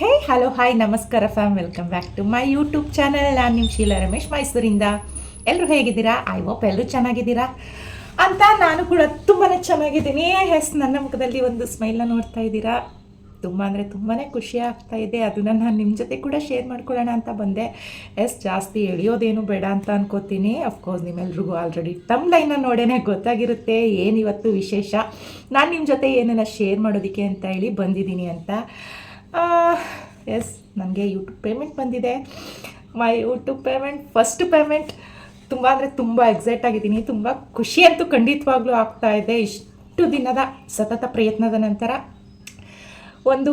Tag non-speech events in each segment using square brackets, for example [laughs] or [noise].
ಹೇ hello hi ನಮಸ್ಕಾರ fam welcome back to my YouTube channel ನಾನು ನಿಮ್ಮ ಶೀಲಾ ರಮೇಶ್ ಮೈಸೂರಿಂದ ಎಲ್ಲರೂ ಹೇಗಿದ್ದೀರಾ? ಐ ಹೋಪ್ ಎಲ್ಲರೂ ಚೆನ್ನಾಗಿದ್ದೀರಾ? ಅಂತ ನಾನು ಕೂಡ ತುಂಬಾ ಚೆನ್ನಾಗಿದ್ದೀನಿ. ಎಸ್ ನನ್ನ ಮುಖದಲ್ಲಿ ಒಂದು ಸ್ಮೈಲ್ನ ನೋಡ್ತಾ ಇದ್ದೀರಾ? ತುಂಬ ಅಂದರೆ ತುಂಬಾ ಖುಷಿ ಆಗ್ತಾ ಇದೆ. ಅದನ್ನು ನಾನು ನಿಮ್ಮ ಜೊತೆ ಕೂಡ ಶೇರ್ ಮಾಡ್ಕೊಳ್ಳೋಣ ಅಂತ ಬಂದೆ. ಎಸ್ ಜಾಸ್ತಿ ಎಳಿಯೋದೇನು ಬೇಡ ಅಂತ ಅನ್ಕೋತೀನಿ. ಅಫ್ಕೋರ್ಸ್ ನಿಮ್ಮೆಲ್ರಿಗೂ ಆಲ್ರೆಡಿ ತಮ್ಮ ಲೈನ ನೋಡೇ ಗೊತ್ತಾಗಿರುತ್ತೆ. ಏನಿವತ್ತು ವಿಶೇಷ? ನಾನು ನಿಮ್ಮ ಜೊತೆ ಏನನ್ನ ಶೇರ್ ಮಾಡೋದಕ್ಕೆ ಅಂತ ಹೇಳಿ ಬಂದಿದ್ದೀನಿ ಅಂತ. ಎಸ್ ನನಗೆ ಯೂಟ್ಯೂಬ್ ಪೇಮೆಂಟ್ ಬಂದಿದೆ. My YouTube payment first payment ತುಂಬ ಅಂದರೆ ತುಂಬ ಎಕ್ಸೈಟ್ ಆಗಿದ್ದೀನಿ. ತುಂಬ ಖುಷಿ ಅಂತೂ ಖಂಡಿತವಾಗ್ಲೂ ಆಗ್ತಾ ಇದೆ. ಇಷ್ಟು ದಿನದ ಸತತ ಪ್ರಯತ್ನದ ನಂತರ ಒಂದು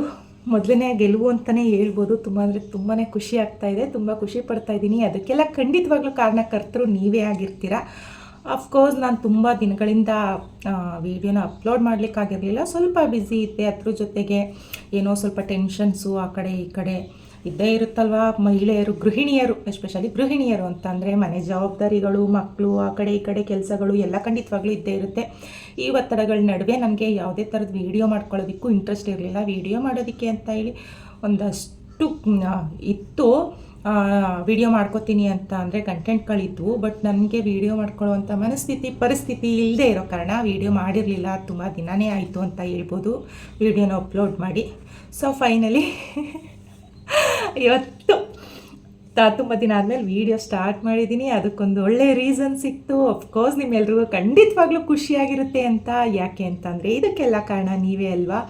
ಮೊದಲನೇ ಗೆಲುವು ಅಂತಲೇ ಹೇಳ್ಬೋದು. ತುಂಬ ಅಂದರೆ ತುಂಬಾ ಖುಷಿ ಆಗ್ತಾ ಇದೆ. ತುಂಬ ಖುಷಿ ಪಡ್ತಾ ಇದ್ದೀನಿ. ಅದಕ್ಕೆಲ್ಲ ಖಂಡಿತವಾಗ್ಲೂ ಕಾರಣಕರ್ತರು ನೀವೇ ಆಗಿರ್ತೀರ. ಅಫ್ಕೋರ್ಸ್ ನಾನು ತುಂಬ ದಿನಗಳಿಂದ ವೀಡಿಯೋನ ಅಪ್ಲೋಡ್ ಮಾಡಲಿಕ್ಕಾಗಿರಲಿಲ್ಲ. ಸ್ವಲ್ಪ ಬ್ಯುಸಿ ಇದ್ದೆ. ಅದ್ರ ಜೊತೆಗೆ ಏನೋ ಸ್ವಲ್ಪ ಟೆನ್ಷನ್ಸು ಆ ಕಡೆ, ಈ ಕಡೆ ಇದ್ದೇ ಇರುತ್ತಲ್ವಾ? ಮಹಿಳೆಯರು, ಗೃಹಿಣಿಯರು ಎಸ್ಪೆಷಲಿ ಗೃಹಿಣಿಯರು ಅಂತಂದರೆ ಮನೆ ಜವಾಬ್ದಾರಿಗಳು ಮಕ್ಕಳು ಆ ಕಡೆ, ಈ ಕಡೆ ಕೆಲಸಗಳು ಎಲ್ಲ ಖಂಡಿತವಾಗ್ಲೂ ಇದ್ದೇ ಇರುತ್ತೆ. ಈ ಒತ್ತಡಗಳ ನಡುವೆ ನನಗೆ ಯಾವುದೇ ಥರದ ವೀಡಿಯೋ ಮಾಡ್ಕೊಳ್ಳೋದಕ್ಕೂ ಇಂಟ್ರೆಸ್ಟ್ ಇರಲಿಲ್ಲ. ವೀಡಿಯೋ ಮಾಡೋದಕ್ಕೆ ಅಂತ ಹೇಳಿ ಒಂದಷ್ಟು ಇತ್ತು. ವಿಡಿಯೋ ಮಾಡ್ಕೋತೀನಿ ಅಂತ ಅಂದರೆ ಕಂಟೆಂಟ್ಗಳಿದ್ವು ಬಟ್ ನನಗೆ ವಿಡಿಯೋ ಮಾಡ್ಕೊಳ್ಳುವಂಥ ಮನಸ್ಥಿತಿ, ಪರಿಸ್ಥಿತಿ ಇಲ್ಲದೆ ಇರೋ ಕಾರಣ ವಿಡಿಯೋ ಮಾಡಿರಲಿಲ್ಲ, ತುಂಬ ದಿನವೇ ಆಯಿತು ಅಂತ ಹೇಳ್ಬೋದು. ವಿಡಿಯೋನ ಅಪ್ಲೋಡ್ ಮಾಡಿ. ಸೊ ಫೈನಲಿ ಇವತ್ತು ತುಂಬ ದಿನ ಆದಮೇಲೆ ವೀಡಿಯೋ ಸ್ಟಾರ್ಟ್ ಮಾಡಿದ್ದೀನಿ ಅದಕ್ಕೊಂದು ಒಳ್ಳೆ ರೀಸನ್ ಸಿಕ್ತು. ಅಫ್ಕೋರ್ಸ್ ನಿಮ್ಮೆಲ್ರಿಗೂ ಖಂಡಿತವಾಗ್ಲೂ ಖುಷಿಯಾಗಿರುತ್ತೆ ಅಂತ. ಯಾಕೆ ಅಂತಂದರೆ ಇದಕ್ಕೆಲ್ಲ ಕಾರಣ ನೀವೇ ಅಲ್ವಾ?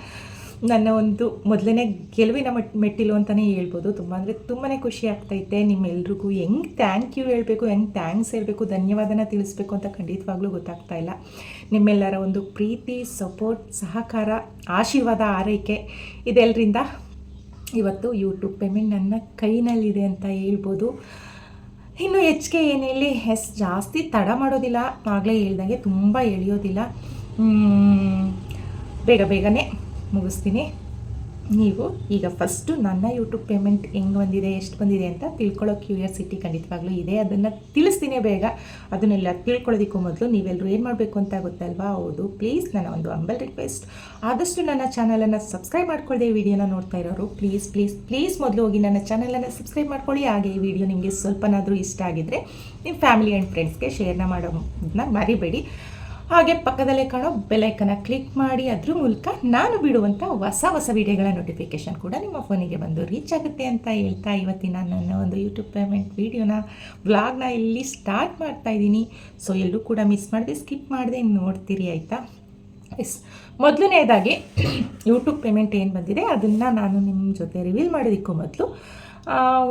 ನನ್ನ ಒಂದು ಮೊದಲನೇ ಗೆಲುವಿನ ಮಟ್, ಮೆಟ್ಟಿಲು ಅಂತಲೇ ಹೇಳ್ಬೋದು. ತುಂಬ ಅಂದರೆ ತುಂಬಾ ಖುಷಿ ಆಗ್ತೈತೆ ನಿಮ್ಮೆಲ್ರಿಗೂ. ಹೆಂಗೆ ಥ್ಯಾಂಕ್ ಯು ಹೇಳಬೇಕು, ಹೆಂಗೆ ಥ್ಯಾಂಕ್ಸ್ ಹೇಳಬೇಕು, ಧನ್ಯವಾದನ ತಿಳಿಸ್ಬೇಕು ಅಂತ ಖಂಡಿತವಾಗ್ಲೂ ಗೊತ್ತಾಗ್ತಾ ಇಲ್ಲ. ನಿಮ್ಮೆಲ್ಲರ ಒಂದು ಪ್ರೀತಿ ಸಪೋರ್ಟ್ ಸಹಕಾರ, ಆಶೀರ್ವಾದ, ಆರೈಕೆ ಇದೆಲ್ಲರಿಂದ ಇವತ್ತು ಯೂಟ್ಯೂಬ್ ಪೇಮೆಂಟ್ ನನ್ನ ಕೈನಲ್ಲಿದೆ ಅಂತ ಹೇಳ್ಬೋದು. ಇನ್ನು ಹೆಚ್ಚಿಗೆ ಏನು ಹೇಳಿ ಎಸ್, ಜಾಸ್ತಿ ತಡ ಮಾಡೋದಿಲ್ಲ. ಆಗಲೇ ಹೇಳ್ದಂಗೆ ತುಂಬ ಎಳೆಯೋದಿಲ್ಲ. ಬೇಗ ಬೇಗನೆ ಮುಗಿಸ್ತೀನಿ. ನೀವು ಈಗ ಫಸ್ಟು ನನ್ನ ಯೂಟ್ಯೂಬ್ ಪೇಮೆಂಟ್ ಹೆಂಗೆ ಬಂದಿದೆ, ಎಷ್ಟು ಬಂದಿದೆ ಅಂತ ತಿಳ್ಕೊಳ್ಳೋ ಕ್ಯೂರಿಯಾಸಿಟಿ ಖಂಡಿತವಾಗ್ಲೂ ಇದೆ. ಅದನ್ನು ತಿಳಿಸ್ತೀನಿ ಬೇಗ. ಅದನ್ನೆಲ್ಲ ತಿಳ್ಕೊಳ್ಳೋದಕ್ಕೂ ಮೊದಲು ನೀವೆಲ್ಲರೂ ಏನು ಮಾಡಬೇಕು ಅಂತ ಗೊತ್ತಲ್ವಾ? ಹೌದು ಪ್ಲೀಸ್ ನನ್ನ ಒಂದು ಅಂಬಲ್ ರಿಕ್ವೆಸ್ಟ್ ಆದಷ್ಟು ನನ್ನ ಚಾನಲನ್ನು ಸಬ್ಸ್ಕ್ರೈಬ್ ಮಾಡ್ಕೊಳ್ಳದೆ ವಿಡಿಯೋನ ನೋಡ್ತಾ ಇರೋರು ಪ್ಲೀಸ್ ಪ್ಲೀಸ್ ಪ್ಲೀಸ್ ಮೊದಲು ಹೋಗಿ ನನ್ನ ಚಾನಲನ್ನು ಸಬ್ಸ್ಕ್ರೈಬ್ ಮಾಡ್ಕೊಳ್ಳಿ. ಹಾಗೆ ಈ ವಿಡಿಯೋ ನಿಮಗೆ ಸ್ವಲ್ಪನಾದರೂ ಇಷ್ಟ ಆಗಿದ್ದರೆ ನಿಮ್ಮ ಫ್ಯಾಮಿಲಿ ಆ್ಯಂಡ್ ಫ್ರೆಂಡ್ಸ್ಗೆ ಶೇರ್ನ ಮಾಡೋದನ್ನ ಮರಿಬೇಡಿ. ಹಾಗೆ ಪಕ್ಕದಲ್ಲೇ ಕಾಣೋ ಬೆಲೈಕನ್ನ ಕ್ಲಿಕ್ ಮಾಡಿ, ಅದ್ರ ಮೂಲಕ ನಾನು ಬಿಡುವಂಥ ಹೊಸ ಹೊಸ ವಿಡಿಯೋಗಳ ನೋಟಿಫಿಕೇಷನ್ ಕೂಡ ನಿಮ್ಮ ಫೋನಿಗೆ ಬಂದು ರೀಚ್ ಆಗುತ್ತೆ ಅಂತ ಹೇಳ್ತಾ ಇವತ್ತಿನ ನನ್ನ ಒಂದು ಯೂಟ್ಯೂಬ್ ಪೇಮೆಂಟ್ ವೀಡಿಯೋನ ವ್ಲಾಗ್ನ ಇಲ್ಲಿ ಸ್ಟಾರ್ಟ್ ಮಾಡ್ತಾ ಇದ್ದೀನಿ. ಸೊ ಎಲ್ಲರೂ ಕೂಡ ಮಿಸ್ ಮಾಡಿದೆ ಸ್ಕಿಪ್ ಮಾಡಿದೆ, ನೋಡ್ತೀರಿ ಆಯಿತಾ? ಎಸ್ ಮೊದಲನೇದಾಗಿ ಯೂಟ್ಯೂಬ್ ಪೇಮೆಂಟ್ ಏನು ಬಂದಿದೆ, ಅದನ್ನು ನಾನು ನಿಮ್ಮ ಜೊತೆ ರಿವೀಲ್ ಮಾಡೋದಕ್ಕೂ ಮೊದಲು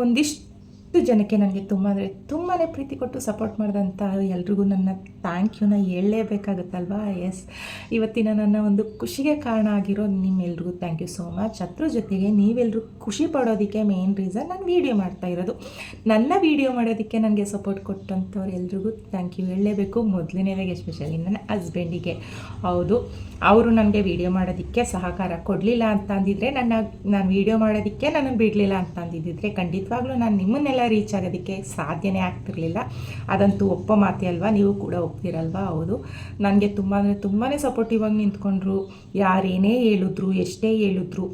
ಒಂದಿಷ್ಟು ಜನಕ್ಕೆ ನನಗೆ ತುಂಬ ಅಂದರೆ ತುಂಬಾ ಪ್ರೀತಿ ಕೊಟ್ಟು ಸಪೋರ್ಟ್ ಮಾಡಿದಂಥ ಎಲ್ರಿಗೂ ನನ್ನ ಥ್ಯಾಂಕ್ ಯೂನ ಹೇಳಲೇಬೇಕಾಗುತ್ತಲ್ವಾ? ಎಸ್ ಇವತ್ತಿನ ನನ್ನ ಒಂದು ಖುಷಿಗೆ ಕಾರಣ ಆಗಿರೋ ನಿಮ್ಮೆಲ್ರಿಗೂ ಥ್ಯಾಂಕ್ ಯು ಸೋ ಮಚ್ ಅದ್ರ ಜೊತೆಗೆ ನೀವೆಲ್ಲರೂ ಖುಷಿ ಪಡೋದಕ್ಕೆ ಮೇನ್ ರೀಸನ್ ನಾನು ವೀಡಿಯೋ ಮಾಡ್ತಾ ಇರೋದು. ನನ್ನ ವೀಡಿಯೋ ಮಾಡೋದಕ್ಕೆ ನನಗೆ ಸಪೋರ್ಟ್ ಕೊಟ್ಟಂಥವ್ರು ಎಲ್ರಿಗೂ ಥ್ಯಾಂಕ್ ಯು ಹೇಳಲೇಬೇಕು. ಮೊದಲನೇದಾಗಿ ಎಸ್ಪೆಷಲಿ ನನ್ನ ಹಸ್ಬೆಂಡಿಗೆ ಹೌದು, ಅವರು ನನಗೆ ವೀಡಿಯೋ ಮಾಡೋದಕ್ಕೆ ಸಹಕಾರ ಕೊಡಲಿಲ್ಲ ಅಂತ ಅಂದಿದ್ರೆ ನನ್ನ, ನಾನು ವೀಡಿಯೋ ಮಾಡೋದಕ್ಕೆ ನನ್ನನ್ನು ಬಿಡಲಿಲ್ಲ ಅಂತ ಅಂದಿದ್ದಿದ್ರೆ ಖಂಡಿತವಾಗ್ಲೂ ನಾನು ನಿಮ್ಮನ್ನೆಲ್ಲ ರೀಚ್ ಆಗೋದಕ್ಕೆ ಸಾಧ್ಯನೇ ಆಗ್ತಿರಲಿಲ್ಲ. ಅದಂತೂ ಒಪ್ಪ ಮಾತೆ ಅಲ್ವಾ? ನೀವು ಕೂಡ ಒಪ್ತಿರಲ್ವಾ? ಹೌದು. ನನಗೆ ತುಂಬ ಅಂದರೆ ತುಂಬಾ ಸಪೋರ್ಟಿವ್ ಆಗಿ ನಿಂತ್ಕೊಂಡ್ರು. ಯಾರೇನೇ ಹೇಳಿದ್ರು, ಎಷ್ಟೇ ಹೇಳಿದ್ರು,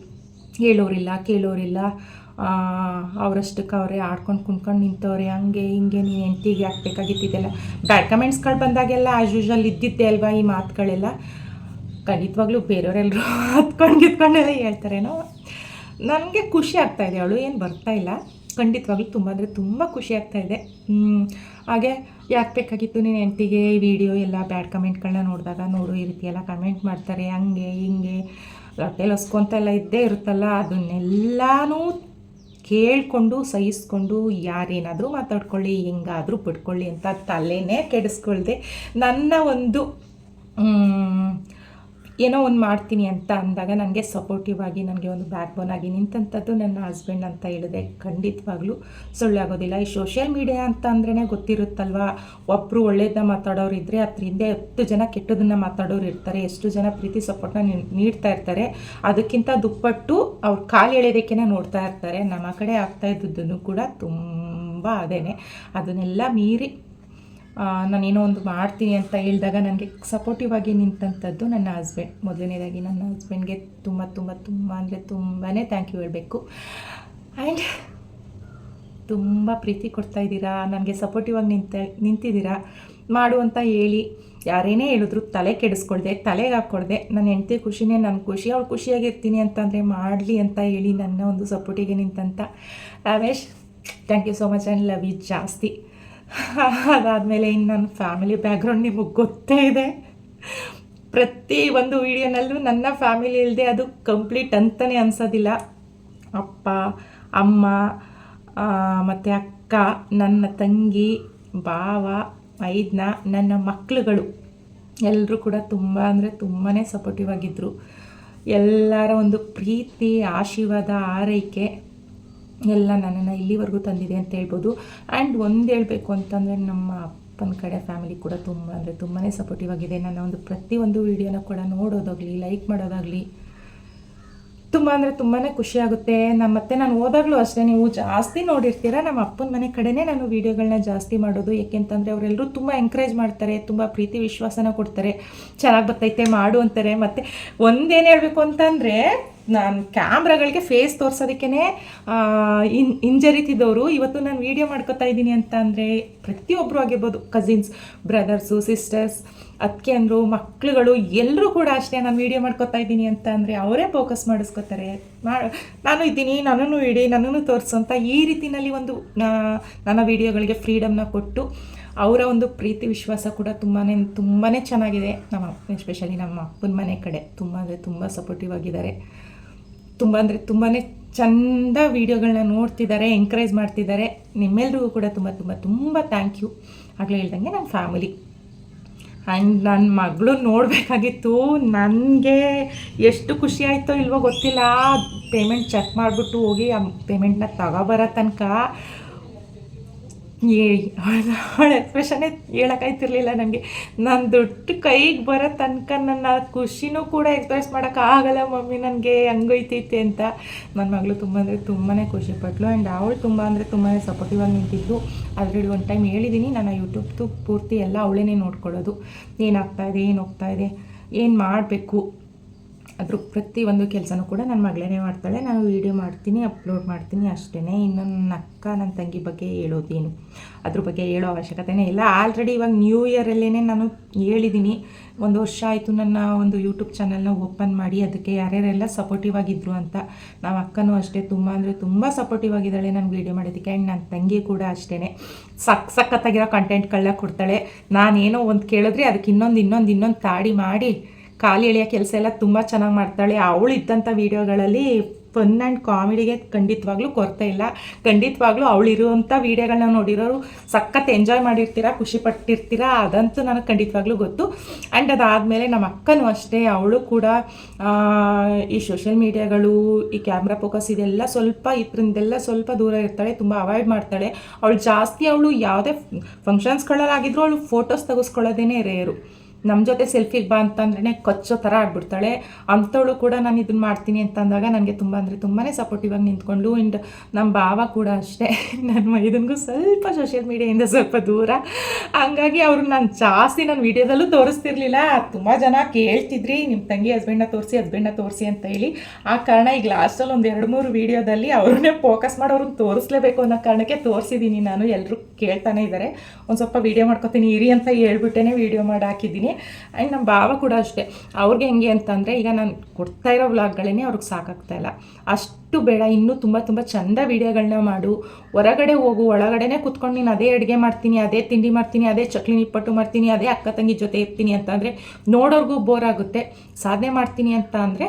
ಹೇಳೋರಿಲ್ಲ, ಕೇಳೋರಿಲ್ಲ. ಅವರಷ್ಟಕ್ಕೆ ಅವರೇ ಆಡ್ಕೊಂಡು ಕುಣ್ಕೊಂಡು ನಿಂತವ್ರೆ. ಹಂಗೆ, ಹಿಂಗೆ ನೀನು ಎಂಟಿಗೆ ಹಾಕ್ಬೇಕಾಗಿತ್ತಿದ್ದೆಲ್ಲ ಬ್ಯಾಡ್ ಕಮೆಂಟ್ಸ್ಗಳು ಬಂದಾಗೆಲ್ಲ ಆ್ಯಸ್ ಯೂಶ್ವಲ್ ಇದ್ದಿದ್ದೆ ಅಲ್ವಾ ಈ ಮಾತುಗಳೆಲ್ಲ? ಖಂಡಿತವಾಗ್ಲೂ ಬೇರೆಯವರೆಲ್ಲರೂ [laughs] ಹತ್ಕೊಂಡು ಗಿತ್ಕೊಂಡೆಲ್ಲ ಹೇಳ್ತಾರೇನೋ? ನನಗೆ ಖುಷಿ ಆಗ್ತಾ ಇದೆ ಅವಳು. ಏನು ಬರ್ತಾ ಇಲ್ಲ. ಖಂಡಿತವಾಗ್ಲೂ ತುಂಬ, ಅಂದರೆ ತುಂಬ ಖುಷಿ ಆಗ್ತಾ ಇದೆ. ಹಾಗೆ ಯಾಕೆ ಬೇಕಾಗಿತ್ತು ನೀನು ಹೆಂಡ್ತಿಗೆ ಈ ವಿಡಿಯೋ ಎಲ್ಲ ಬ್ಯಾಡ್ ಕಮೆಂಟ್ಗಳನ್ನ ನೋಡಿದಾಗ? ನೋಡು, ಈ ರೀತಿ ಎಲ್ಲ ಕಮೆಂಟ್ ಮಾಡ್ತಾರೆ, ಹಂಗೆ, ಹಿಂಗೆ ಹೊಟ್ಟೆಲಿ ಹೊಸ್ಕೊಂತ ಎಲ್ಲ ಇದ್ದೇ ಇರುತ್ತಲ್ಲ, ಅದನ್ನೆಲ್ಲನೂ ಕೇಳಿಕೊಂಡು, ಸಹಿಸ್ಕೊಂಡು ಯಾರೇನಾದರೂ ಮಾತಾಡ್ಕೊಳ್ಳಿ, ಹೆಂಗಾದರೂ ಬಿಟ್ಕೊಳ್ಳಿ ಅಂತ ತಲೆನೇ ಕೆಡಿಸ್ಕೊಳ್ದೆ. ನನ್ನ ಒಂದು ಏನೋ ಒಂದು ಮಾಡ್ತೀನಿ ಅಂತ ಅಂದಾಗ ನನಗೆ ಸಪೋರ್ಟಿವ್ ಆಗಿ, ನನಗೆ ಒಂದು ಬ್ಯಾಕ್ ಬೋನ್ ಆಗಿ ನಿಂತಂಥದ್ದು ನನ್ನ ಹಸ್ಬೆಂಡ್ ಅಂತ ಹೇಳಿದೆ ಖಂಡಿತವಾಗ್ಲೂ ಆಗೋದಿಲ್ಲ. ಈ ಸೋಷಿಯಲ್ ಮೀಡಿಯಾ ಅಂತ ಅಂದ್ರೇ ಗೊತ್ತಿರುತ್ತಲ್ವ? ಒಬ್ಬರು ಒಳ್ಳೇದನ್ನ ಮಾತಾಡೋರು ಇದ್ದರೆ ಅದ್ರ ಹಿಂದೆ ಹತ್ತು ಜನ ಕೆಟ್ಟದನ್ನ ಮಾತಾಡೋರು ಇರ್ತಾರೆ, ಎಷ್ಟು ಜನ ಪ್ರೀತಿ ಸಪೋರ್ಟ್ನ ನೀಡ್ತಾ ಇರ್ತಾರೆ. ಅದಕ್ಕಿಂತ ದುಪ್ಪಟ್ಟು ಅವ್ರು ಕಾಲು ಎಳೆಯೋದಕ್ಕೆ ನೋಡ್ತಾ ಇರ್ತಾರೆ. ನಮ್ಮ ಕಡೆ ಆಗ್ತಾ ಇದ್ದದ್ದನ್ನು ಕೂಡ ತುಂಬ ಅದೇನೆ. ಅದನ್ನೆಲ್ಲ ಮೀರಿ ನಾನೇನೋ ಒಂದು ಮಾಡ್ತೀನಿ ಅಂತ ಹೇಳಿದಾಗ ನನಗೆ ಸಪೋರ್ಟಿವ್ ಆಗಿ ನಿಂತಂಥದ್ದು ನನ್ನ ಹಸ್ಬೆಂಡ್ ಮೊದಲನೇದಾಗಿ ನನ್ನ ಹಸ್ಬೆಂಡ್ಗೆ ತುಂಬ ತುಂಬ ತುಂಬ ಅಂದರೆ ತುಂಬಾ ಥ್ಯಾಂಕ್ ಯು ಹೇಳಬೇಕು. ಆ್ಯಂಡ್ ತುಂಬ ಪ್ರೀತಿ ಕೊಡ್ತಾ ಇದ್ದೀರಾ? ನನಗೆ ಸಪೋರ್ಟಿವ್ ಆಗಿ ನಿಂತ, ನಿಂತಿದ್ದೀರಾ? ಮಾಡು ಅಂತ ಹೇಳಿ. ಯಾರೇನೇ ಹೇಳಿದ್ರು ತಲೆ ಕೆಡಿಸ್ಕೊಳ್ದೆ, ತಲೆಗೆ ಹಾಕ್ಕೊಳ್ದೆ ನನ್ನ ಹೆಂಡತಿ ಖುಷಿನೇ ನನ್ನ ಖುಷಿ, ಅವಳು ಖುಷಿಯಾಗಿರ್ತೀನಿ ಅಂತಂದರೆ ಮಾಡಲಿ ಅಂತ ಹೇಳಿ ನನ್ನ ಒಂದು ಸಪೋರ್ಟಿಗೆ ನಿಂತಂತ. Ravesh thank you so much and love you ಜಾಸ್ತಿ. ಅದಾದಮೇಲೆ ಇನ್ನು ನನ್ನ ಫ್ಯಾಮಿಲಿ ಬ್ಯಾಕ್ಗ್ರೌಂಡ್ ನಿಮಗೆ ಗೊತ್ತೇ ಇದೆ. ಪ್ರತಿ ಒಂದು ವಿಡಿಯೋನಲ್ಲೂ ನನ್ನ ಫ್ಯಾಮಿಲಿ ಇಲ್ಲದೆ ಅದು ಕಂಪ್ಲೀಟ್ ಅಂತಲೇ ಅನ್ಸೋದಿಲ್ಲ. ಅಪ್ಪ, ಅಮ್ಮ ಮತ್ತು ಅಕ್ಕ, ನನ್ನ ತಂಗಿ, ಭಾವ, ಐದನ, ನನ್ನ ಮಕ್ಕಳುಗಳು ಎಲ್ಲರೂ ಕೂಡ ತುಂಬ ಅಂದರೆ ತುಂಬಾ ಸಪೋರ್ಟಿವ್ ಆಗಿದ್ದರು ಎಲ್ಲರ ಒಂದು ಪ್ರೀತಿ, ಆಶೀರ್ವಾದ, ಆರೈಕೆ. ಎಲ್ಲ ನನ್ನನ್ನು ಇಲ್ಲಿವರೆಗೂ ತಂದಿದೆ ಅಂತ ಹೇಳ್ಬೋದು. ಆ್ಯಂಡ್ ಒಂದು ಹೇಳಬೇಕು ಅಂತಂದರೆ ನಮ್ಮ ಅಪ್ಪನ ಕಡೆ ಫ್ಯಾಮಿಲಿ ಕೂಡ ತುಂಬ, ಅಂದರೆ ತುಂಬಾ ಸಪೋರ್ಟಿವ್ ಆಗಿದೆ. ನನ್ನ ಒಂದು ಪ್ರತಿಯೊಂದು ವೀಡಿಯೋನ ಕೂಡ ನೋಡೋದಾಗಲಿ ಲೈಕ್ ಮಾಡೋದಾಗಲಿ, ತುಂಬ ಅಂದರೆ ತುಂಬಾ ಖುಷಿಯಾಗುತ್ತೆ ನಮ್ಮ ಮತ್ತೆ ನಾನು ಹೋದಾಗಲೂ ಅಷ್ಟೇ, ನೀವು ಜಾಸ್ತಿ ನೋಡಿರ್ತೀರ, ನಮ್ಮ ಅಪ್ಪನ ಮನೆ ಕಡೆನೇ ನಾನು ವೀಡಿಯೋಗಳನ್ನ ಜಾಸ್ತಿ ಮಾಡೋದು. ಏಕೆಂತಂದರೆ ಅವರೆಲ್ಲರೂ ತುಂಬ ಎಂಕರೇಜ್ ಮಾಡ್ತಾರೆ, ತುಂಬ ಪ್ರೀತಿ ವಿಶ್ವಾಸನ ಕೊಡ್ತಾರೆ. ಚೆನ್ನಾಗಿ ಬರ್ತೈತೆ ಮಾಡು ಅಂತಾರೆ. ಮತ್ತು ಒಂದೇನು ಹೇಳಬೇಕು ಅಂತಂದರೆ ನಾನು ಕ್ಯಾಮ್ರಾಗಳಿಗೆ ಫೇಸ್ ತೋರ್ಸೋದಕ್ಕೇ ಇನ್, ಹಿಂಜರಿತಿದ್ದವರು, ಇವತ್ತು ನಾನು ವೀಡಿಯೋ ಮಾಡ್ಕೋತಾ ಇದ್ದೀನಿ ಅಂತ ಅಂದರೆ ಪ್ರತಿಯೊಬ್ಬರು ಆಗಿರ್ಬೋದು ಕಸಿನ್ಸ್ ಬ್ರದರ್ಸು ಸಿಸ್ಟರ್ಸ್ ಅದಕ್ಕೆ ಅಂದರು ಮಕ್ಕಳುಗಳು ಎಲ್ಲರೂ ಕೂಡ ಅಷ್ಟೇ ನಾನು ವೀಡಿಯೋ ಮಾಡ್ಕೊತಾ ಇದ್ದೀನಿ ಅಂತ ಅಂದರೆ ಅವರೇ ಫೋಕಸ್ ಮಾಡಿಸ್ಕೋತಾರೆ. ನಾನು ಇದ್ದೀನಿ, ನನ್ನನ್ನು ಇಡಿ, ನನ್ನನ್ನು ತೋರಿಸು ಅಂತ ಈ ರೀತಿಯಲ್ಲಿ ಒಂದು ನನ್ನ ವೀಡಿಯೋಗಳಿಗೆ ಫ್ರೀಡಮ್ನ ಕೊಟ್ಟು ಅವರ ಒಂದು ಪ್ರೀತಿ, ವಿಶ್ವಾಸ ಕೂಡ ತುಂಬಾ ತುಂಬಾ ಚೆನ್ನಾಗಿದೆ. ನಮ್ಮ ಎಸ್ಪೆಷಲಿ ನಮ್ಮ ಅಪ್ಪನ ಮನೆ ಕಡೆ. ತುಂಬ ಅಂದರೆ ತುಂಬ ಸಪೋರ್ಟಿವ್ ಆಗಿದ್ದಾರೆ. ತುಂಬ ಅಂದರೆ ತುಂಬಾ ಚಂದ ವೀಡಿಯೋಗಳನ್ನ ನೋಡ್ತಿದ್ದಾರೆ ಎಂಕರೇಜ್ ಮಾಡ್ತಿದ್ದಾರೆ ನಿಮ್ಮೆಲ್ರಿಗೂ ಕೂಡ ತುಂಬ ತುಂಬ ತುಂಬ ಥ್ಯಾಂಕ್ ಯು ಆಗಲೇ ಹೇಳ್ದಂಗೆ ನನ್ನ ಫ್ಯಾಮಿಲಿ ಆ್ಯಂಡ್ ನನ್ನ ಮಗಳು ನೋಡಬೇಕಾಗಿತ್ತು. ನನಗೆ ಎಷ್ಟು ಖುಷಿ ಆಯಿತೋ ಇಲ್ವೋ ಗೊತ್ತಿಲ್ಲ. ಪೇಮೆಂಟ್ ಚೆಕ್ ಮಾಡಿಬಿಟ್ಟು ಹೋಗಿ, ಆ ಪೇಮೆಂಟ್ನ ತಗೊಬರೋ ತನಕ ಏ ಅವಳ ಎಕ್ಸ್ಪ್ರೆಷನ್ನೇ ಹೇಳೋಕ್ಕಾಯ್ತಿರ್ಲಿಲ್ಲ ನನಗೆ. ನನ್ನ ದೊಡ್ಡ ಕೈಗೆ ಬರೋ ತನಕ ನನ್ನ ಖುಷಿನೂ ಕೂಡ ಎಕ್ಸ್ಪ್ರೆಸ್ ಮಾಡೋಕ್ಕಾಗಲ್ಲ ಮಮ್ಮಿ, ನನಗೆ ಹಂಗೈತೈತೆ ಅಂತ. ನನ್ನ ಮಗಳು ತುಂಬ ಅಂದರೆ ತುಂಬಾ ಖುಷಿಪಟ್ಲು ಆ್ಯಂಡ್ ಅವಳು ತುಂಬ ಅಂದರೆ ತುಂಬಾ ಸಪೋರ್ಟಿವ್ ಆಗಿ ನಿಂತಿದ್ದು ಆಲ್ರೆಡಿ ಒಂದು ಟೈಮ್ ಹೇಳಿದ್ದೀನಿ ನನ್ನ ಯೂಟ್ಯೂಬ್ದು ಪೂರ್ತಿ ಎಲ್ಲ ಅವಳೇ ನೋಡ್ಕೊಳ್ಳೋದು. ಏನಾಗ್ತಾಯಿದೆ ಏನು ಹೋಗ್ತಾಯಿದೆ ಏನು ಮಾಡಬೇಕು? ಅದ್ರ ಪ್ರತಿಯೊಂದು ಕೆಲಸನೂ ಕೂಡ ನನ್ನ ಮಗಳೇ ಮಾಡ್ತಾಳೆ. ನಾನು ವೀಡಿಯೋ ಮಾಡ್ತೀನಿ ಅಪ್ಲೋಡ್ ಮಾಡ್ತೀನಿ ಅಷ್ಟೇ ಇನ್ನು ನನ್ನ ಅಕ್ಕ, ನನ್ನ ತಂಗಿ ಬಗ್ಗೆ ಹೇಳೋದೇನು? ಅದ್ರ ಬಗ್ಗೆ ಹೇಳೋ ಅವಶ್ಯಕತೆನೇ ಇಲ್ಲ. ಆಲ್ರೆಡಿ ಇವಾಗ ನ್ಯೂ ಇಯರಲ್ಲೇ ನಾನು ಹೇಳಿದ್ದೀನಿ ಒಂದು ವರ್ಷ ಆಯಿತು ನನ್ನ ಒಂದು ಯೂಟ್ಯೂಬ್ ಚಾನಲ್ನ ಓಪನ್ ಮಾಡಿ. ಅದಕ್ಕೆ ಯಾರ್ಯಾರೆಲ್ಲ ಸಪೋರ್ಟಿವ್ ಆಗಿದ್ರು ಅಂತ ನಮ್ಮ ಅಕ್ಕನೂ ಅಷ್ಟೇ. ತುಂಬ ಅಂದರೆ ತುಂಬ ಸಪೋರ್ಟಿವ್ ಆಗಿದ್ದಾಳೆ ನಾನು ವೀಡಿಯೋ ಮಾಡೋದಕ್ಕೆ ಆ್ಯಂಡ್ ನನ್ನ ತಂಗಿ ಕೂಡ ಅಷ್ಟೇ ಸಕ್ ಸಖತ್ತಾಗಿರೋ ಕಂಟೆಂಟ್ಗಳನ್ನ ಕೊಡ್ತಾಳೆ. ನಾನೇನೋ ಒಂದು ಕೇಳಿದ್ರೆ ಅದಕ್ಕೆ ಇನ್ನೊಂದು ಇನ್ನೊಂದು ಇನ್ನೊಂದು ತಾಡಿ ಮಾಡಿ ಖಾಲಿ ಎಳೆಯೋ ಕೆಲಸ ಎಲ್ಲ ತುಂಬ ಚೆನ್ನಾಗಿ ಮಾಡ್ತಾಳೆ. ಅವಳು ಇದ್ದಂಥ ವೀಡಿಯೋಗಳಲ್ಲಿ ಫನ್ ಆ್ಯಂಡ್ ಕಾಮಿಡಿಗೆ ಖಂಡಿತವಾಗ್ಲೂ ಕೊರತೆ ಇಲ್ಲ. ಖಂಡಿತವಾಗ್ಲೂ ಅವಳು ಇರುವಂಥ ವೀಡಿಯೋಗಳನ್ನ ನೋಡಿರೋರು ಸಖತ್ ಎಂಜಾಯ್ ಮಾಡಿರ್ತೀರ, ಖುಷಿ ಪಟ್ಟಿರ್ತೀರ, ಅದಂತೂ ನನಗೆ ಖಂಡಿತವಾಗ್ಲೂ ಗೊತ್ತು. ಆ್ಯಂಡ್ ಅದಾದಮೇಲೆ ನಮ್ಮ ಅಕ್ಕನೂ ಅಷ್ಟೇ, ಅವಳು ಕೂಡ ಈ ಸೋಷಿಯಲ್ ಮೀಡಿಯಾಗಳು ಈ ಕ್ಯಾಮ್ರಾ ಫೋಕಸ್ ಇದೆಲ್ಲ ಸ್ವಲ್ಪ ಇದರಿಂದೆಲ್ಲ ಸ್ವಲ್ಪ ದೂರ ಇರ್ತಾಳೆ, ತುಂಬ ಅವಾಯ್ಡ್ ಮಾಡ್ತಾಳೆ. ಅವಳು ಜಾಸ್ತಿ, ಅವಳು ಯಾವುದೇ ಫಂಕ್ಷನ್ಸ್ಗಳಲ್ಲಾಗಿದ್ದರೂ ಅವಳು ಫೋಟೋಸ್ ತೆಗೆಸ್ಕೊಳ್ಳೋದೇನೆ ರೇರು ನಮ್ಮ ಜೊತೆ ಸೆಲ್ಫಿಗೆ ಬಾ ಅಂತಂದ್ರೆ ಕಚ್ಚೋ ಥರ ಆಗ್ಬಿಡ್ತಾಳೆ. ಅಂಥವಳು ಕೂಡ ನಾನು ಇದನ್ನ ಮಾಡ್ತೀನಿ ಅಂತಂದಾಗ ನನಗೆ ತುಂಬ ಅಂದರೆ ತುಂಬಾ ಸಪೋರ್ಟಿವ್ ಆಗಿ ನಿಂತ್ಕೊಂಡು ಆ್ಯಂಡ್ ನಮ್ಮ ಭಾವ ಕೂಡ ಅಷ್ಟೇ. [laughs] ನನ್ನ ಮೈದನಿಗೂ ಸ್ವಲ್ಪ ಸೋಷಿಯಲ್ ಮೀಡಿಯಾಯಿಂದ ಸ್ವಲ್ಪ ದೂರ. ಹಂಗಾಗಿ ಅವ್ರು ನಾನು ಜಾಸ್ತಿ ನನ್ನ ವೀಡಿಯೋದಲ್ಲೂ ತೋರಿಸ್ತಿರ್ಲಿಲ್ಲ. ತುಂಬ ಜನ ಕೇಳ್ತಿದ್ರಿ ನಿಮ್ಮ ತಂಗಿ ಹಸ್ಬೆಂಡ್ನ ತೋರಿಸಿ ಹಸ್ಬೆಂಡ್ನ ತೋರಿಸಿ ಅಂತ ಹೇಳಿ. ಆ ಕಾರಣ ಈಗ ಲಾಸ್ಟಲ್ಲಿ ಒಂದು ಎರಡು ಮೂರು ವೀಡಿಯೋದಲ್ಲಿ ಅವ್ರನ್ನೇ ಫೋಕಸ್ ಮಾಡಿ ಅವ್ರನ್ನ ತೋರಿಸ್ಲೇಬೇಕು ಅನ್ನೋ ಕಾರಣಕ್ಕೆ ತೋರಿಸಿದ್ದೀನಿ ನಾನು. ಎಲ್ಲರೂ ಕೇಳ್ತಾನೆ ಇದ್ದಾರೆ ಒಂದು ಸ್ವಲ್ಪ ವೀಡಿಯೋ ಮಾಡ್ಕೊತೀನಿ, ಇರಿ ಅಂತ ಹೇಳ್ಬಿಟ್ಟೇ ವೀಡಿಯೋ ಮಾಡಿ ಹಾಕಿದ್ದೀನಿ. ಆ್ಯಂಡ್ ನಮ್ಮ ಭಾವ ಕೂಡ ಅಷ್ಟೇ. ಅವ್ರಿಗೆ ಹೆಂಗೆ ಅಂತಂದರೆ, ಈಗ ನಾನು ಕೊಡ್ತಾ ಇರೋ ವ್ಲಾಗ್ಗಳೇ ಅವ್ರಿಗೆ ಸಾಕಾಗ್ತಾ ಇಲ್ಲ. ಅಷ್ಟು ಬೇಡ, ಇನ್ನೂ ತುಂಬ ತುಂಬ ಚಂದ ವೀಡಿಯೋಗಳನ್ನ ಮಾಡು. ಹೊರಗಡೆ ಹೋಗು, ಒಳಗಡೆನೇ ಕುತ್ಕೊಂಡು ನೀನು ಅದೇ ಅಡುಗೆ ಮಾಡ್ತೀನಿ, ಅದೇ ತಿಂಡಿ ಮಾಡ್ತೀನಿ, ಅದೇ ಚಕ್ಲಿ ನಿಪ್ಪಟ್ಟು ಮಾಡ್ತೀನಿ, ಅದೇ ಅಕ್ಕ ತಂಗಿ ಜೊತೆ ಇರ್ತೀನಿ ಅಂತಂದರೆ, ನೋಡೋರ್ಗೂ ಬೋರ್ ಆಗುತ್ತೆ. ಸಾಧನೆ ಮಾಡ್ತೀನಿ ಅಂತ ಅಂದರೆ,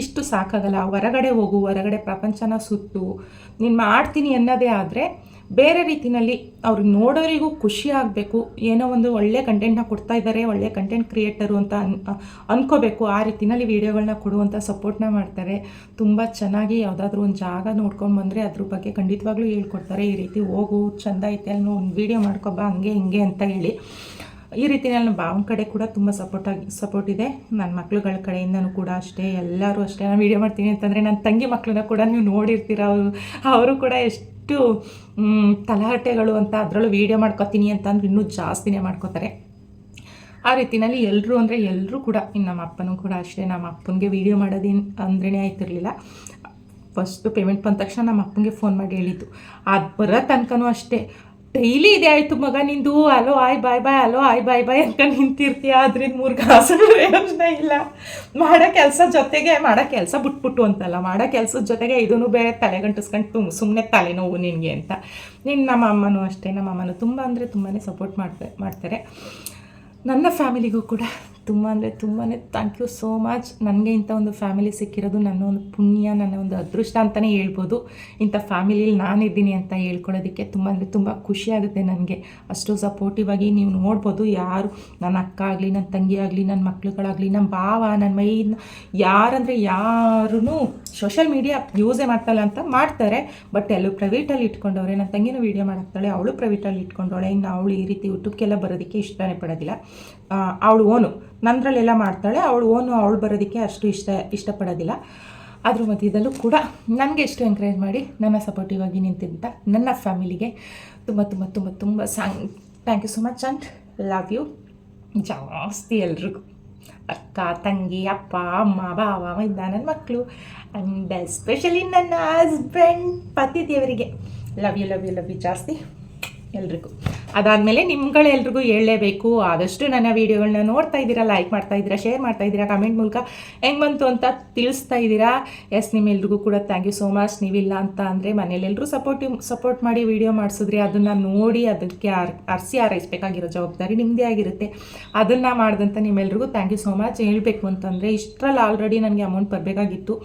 ಇಷ್ಟು ಸಾಕಾಗಲ್ಲ. ಹೊರಗಡೆ ಹೋಗು, ಹೊರಗಡೆ ಪ್ರಪಂಚನ ಸುತ್ತು. ನೀನು ಮಾಡ್ತೀನಿ ಅನ್ನೋದೇ ಆದರೆ ಬೇರೆ ರೀತಿಯಲ್ಲಿ ಅವ್ರಿಗೆ ನೋಡೋರಿಗೂ ಖುಷಿ ಆಗಬೇಕು, ಏನೋ ಒಂದು ಒಳ್ಳೆ ಕಂಟೆಂಟ್ನ ಕೊಡ್ತಾ ಇದ್ದಾರೆ ಒಳ್ಳೆ ಕಂಟೆಂಟ್ ಕ್ರಿಯೇಟರು ಅಂತ ಅನ್ ಅಂದ್ಕೋಬೇಕು ಆ ರೀತಿಯಲ್ಲಿ ವೀಡಿಯೋಗಳನ್ನ ಕೊಡುವಂಥ ಸಪೋರ್ಟ್ನ ಮಾಡ್ತಾರೆ. ತುಂಬ ಚೆನ್ನಾಗಿ ಯಾವುದಾದ್ರೂ ಒಂದು ಜಾಗ ನೋಡ್ಕೊಂಡು ಬಂದರೆ ಅದ್ರ ಬಗ್ಗೆ ಖಂಡಿತವಾಗ್ಲೂ ಹೇಳ್ಕೊಡ್ತಾರೆ. ಈ ರೀತಿ ಹೋಗು, ಚೆಂದ ಐತೆ, ಅಲ್ಲಿ ಒಂದು ವೀಡಿಯೋ ಮಾಡ್ಕೊಬಾ ಹಂಗೆ, ಹಿಂಗೆ ಅಂತ ಹೇಳಿ. ಈ ರೀತಿಯಲ್ಲಿ ನನ್ನ ಭಾವನ ಕಡೆ ಕೂಡ ತುಂಬ ಸಪೋರ್ಟ್ ಆಗಿ ಸಪೋರ್ಟ್ ಇದೆ. ನನ್ನ ಮಕ್ಳುಗಳ ಕಡೆಯಿಂದನೂ ಕೂಡ ಅಷ್ಟೇ, ಎಲ್ಲರೂ ಅಷ್ಟೇ. ನಾನು ವೀಡಿಯೋ ಮಾಡ್ತೀನಿ ಅಂತಂದರೆ ನನ್ನ ತಂಗಿ ಮಕ್ಕಳನ್ನ ಕೂಡ ನೀವು ನೋಡಿರ್ತೀರ. ಅವರು ಅವರು ಕೂಡ ಎಷ್ಟು ಮ್, ತಲಹಟೆಗಳು ಅಂತ ಅದರಲ್ಲೂ ವೀಡಿಯೋ ಮಾಡ್ಕೊತೀನಿ ಅಂತ ಅಂದ್ರೆ ಇನ್ನೂ ಜಾಸ್ತಿನೇ ಮಾಡ್ಕೋತಾರೆ. ಆ ರೀತಿನಲ್ಲಿ ಎಲ್ಲರೂ ಅಂದರೆ ಎಲ್ಲರೂ ಕೂಡ ಇನ್ನು ನಮ್ಮ ಅಪ್ಪನೂ ಕೂಡ ಅಷ್ಟೇ ನಮ್ಮ ಅಪ್ಪನಿಗೆ ವೀಡಿಯೋ ಮಾಡೋದೇನು ಅಂದ್ರೇ ಆಯ್ತಿರಲಿಲ್ಲ. ಫಸ್ಟು ಪೇಮೆಂಟ್ ಬಂದ ತಕ್ಷಣ ನಮ್ಮ ಅಪ್ಪನಿಗೆ ಫೋನ್ ಮಾಡಿ ಹೇಳಿದ್ದು. ಅದು ಬರೋ ತನಕನೂ ಅಷ್ಟೇ. ಡೈಲಿ ಇದೆ ಆಯ್ತು ಮಗ, ನಿಂದು, ಅಲೋ, ಆಯ್, ಬಾಯ್ ಬಾಯ್, ಅಲೋ, ಆಯ್, ಬಾಯ್ ಬಾಯ್ ಅಂತ ನಿಂತಿರ್ತೀಯ ಅದ್ರಿಂದ ಮೂರು ಕಾಸು ಇಲ್ಲ. ಮಾಡೋ ಕೆಲಸ ಜೊತೆಗೆ, ಮಾಡೋ ಕೆಲಸ ಬಿಟ್ಬಿಟ್ಟು ಅಂತಲ್ಲ, ಮಾಡೋ ಕೆಲಸದ ಜೊತೆಗೆ ಇದನ್ನು ಬೇರೆ ತಲೆಗಂಟಿಸ್ಕೊಂಡು ಸುಮ್ಮನೆ ತಲೆನೋವು ನಿನಗೆ ಅಂತ. ನೀನು ನಮ್ಮ ಅಮ್ಮನೂ ಅಷ್ಟೇ, ನಮ್ಮ ಅಮ್ಮನೂ ತುಂಬ ಅಂದರೆ ತುಂಬಾ ಸಪೋರ್ಟ್ ಮಾಡ್ತಾ, ಮಾಡ್ತಾರೆ. ನನ್ನ ಫ್ಯಾಮಿಲಿಗೂ ಕೂಡ. ತುಂಬ ಅಂದರೆ ತುಂಬಾ ಥ್ಯಾಂಕ್ ಯು ಸೋ ಮಚ್ ನನಗೆ ಇಂಥ ಒಂದು ಫ್ಯಾಮಿಲಿ ಸಿಕ್ಕಿರೋದು ನನ್ನ ಒಂದು ಪುಣ್ಯ, ನನ್ನ ಒಂದು ಅದೃಷ್ಟ ಅಂತಲೇ ಹೇಳ್ಬೋದು. ಇಂಥ ಫ್ಯಾಮಿಲಿಯಲ್ಲಿ ನಾನಿದ್ದೀನಿ ಅಂತ ಹೇಳ್ಕೊಳ್ಳೋದಕ್ಕೆ ತುಂಬ ಅಂದರೆ ತುಂಬ ಖುಷಿಯಾಗುತ್ತೆ ನನಗೆ. ಅಷ್ಟು ಸಪೋರ್ಟಿವ್ ಆಗಿ ನೀವು ನೋಡ್ಬೋದು ಯಾರು ನನ್ನ ಅಕ್ಕ ಆಗಲಿ, ನನ್ನ ತಂಗಿ ಆಗಲಿ, ನನ್ನ ಮಕ್ಳುಗಳಾಗಲಿ, ನಮ್ಮ ಭಾವ, ನನ್ನ ಮೈ, ಯಾರಂದರೆ ಯಾರೂ ಸೋಷಲ್ ಮೀಡಿಯಾ ಯೂಸೇ ಮಾಡ್ತಾಯಿಲ್ಲ ಅಂತ ಮಾಡ್ತಾರೆ. ಬಟ್ ಎಲ್ಲೂ ಪ್ರೈವೇಟಲ್ಲಿ ಇಟ್ಕೊಂಡವ್ರೆ, ನನ್ನ ತಂಗಿನೂ ವೀಡಿಯೋ ಮಾಡ್ತಾಳೆ ಅವಳು ಪ್ರೈವೇಟಲ್ಲಿ ಇಟ್ಕೊಂಡವಳೆ. ಇನ್ನು ಅವಳು ಈ ರೀತಿ ಯೂಟ್ಯೂಬ್ಗೆಲ್ಲ ಬರೋದಕ್ಕೆ ಇಷ್ಟನೇ ಪಡೋದಿಲ್ಲ. ಅವಳು ಓನು. ನಂದ್ರಲ್ಲೆಲ್ಲ ಮಾಡ್ತಾಳೆ, ಅವಳು ಓನು, ಅವಳು ಬರೋದಕ್ಕೆ ಅಷ್ಟು ಇಷ್ಟ, ಇಷ್ಟಪಡೋದಿಲ್ಲ. ಅದ್ರ ಮಧ್ಯದಲ್ಲೂ ಕೂಡ ನನಗೆ ಎಷ್ಟು ಎಂಕರೇಜ್ ಮಾಡಿ ನನ್ನ ಸಪೋರ್ಟಿವ್ ಆಗಿ ನಿಂತಿದ್ದ ನನ್ನ ಫ್ಯಾಮಿಲಿಗೆ ತುಂಬ ತುಂಬ ತುಂಬ ತುಂಬ song thank you so much and love you ಜಾಸ್ತಿ ಎಲ್ರಿಗೂ. ಅಕ್ಕ, ತಂಗಿ, ಅಪ್ಪ, ಅಮ್ಮ ಬಾವ ಇದ್ದ ನನ್ನ ಮಕ್ಕಳು ಆ್ಯಂಡ್ ಎಸ್ಪೆಷಲಿ ನನ್ನ ಹಸ್ಬೆಂಡ್ ಪತಿ ದೇವರಿಗೆ. Love you love you love you ಜಾಸ್ತಿ. ಎಲ್ರಿಗೂ. ಅದಾದಮೇಲೆ ನಿಮ್ಗಳೆಲ್ರಿಗೂ ಹೇಳಲೇಬೇಕು. ಆದಷ್ಟು ನನ್ನ ವೀಡಿಯೋಗಳನ್ನ ನೋಡ್ತಾ ಇದ್ದೀರಾ ಲೈಕ್ ಮಾಡ್ತಾ ಇದ್ದೀರಾ ಶೇರ್ ಮಾಡ್ತಾ ಇದ್ದೀರಾ ಕಮೆಂಟ್ ಮೂಲಕ ಹೆಂಗೆ ಬಂತು ಅಂತ ತಿಳಿಸ್ತಾ ಇದ್ದೀರಾ? ಎಸ್ ನಿಮ್ಮೆಲ್ರಿಗೂ ಕೂಡ ಥ್ಯಾಂಕ್ ಯು ಸೋ ಮಚ್ ನೀವಿಲ್ಲ ಅಂತ ಅಂದರೆ ಮನೇಲೆಲ್ಲರೂ ಸಪೋರ್ಟಿವ್ ಸಪೋರ್ಟ್ ಮಾಡಿ ವೀಡಿಯೋ ಮಾಡಿಸಿದ್ರಿ. ಅದನ್ನು ನೋಡಿ ಅದಕ್ಕೆ ಅರ್, ಅರ್ಸಿ ಆರೈಸ್ಬೇಕಾಗಿರೋ ಜವಾಬ್ದಾರಿ ನಿಮ್ಮದೇ ಆಗಿರುತ್ತೆ. ಅದನ್ನು ಮಾಡಿದಂಥ ನಿಮ್ಮೆಲ್ರಿಗೂ ಥ್ಯಾಂಕ್ ಯು ಸೋ ಮಚ್ ಹೇಳಬೇಕು ಅಂತಂದರೆ ಇಷ್ಟರಲ್ಲಿ ಆಲ್ರೆಡಿ ನನಗೆ ಅಮೌಂಟ್ ಬರಬೇಕಾಗಿತ್ತು.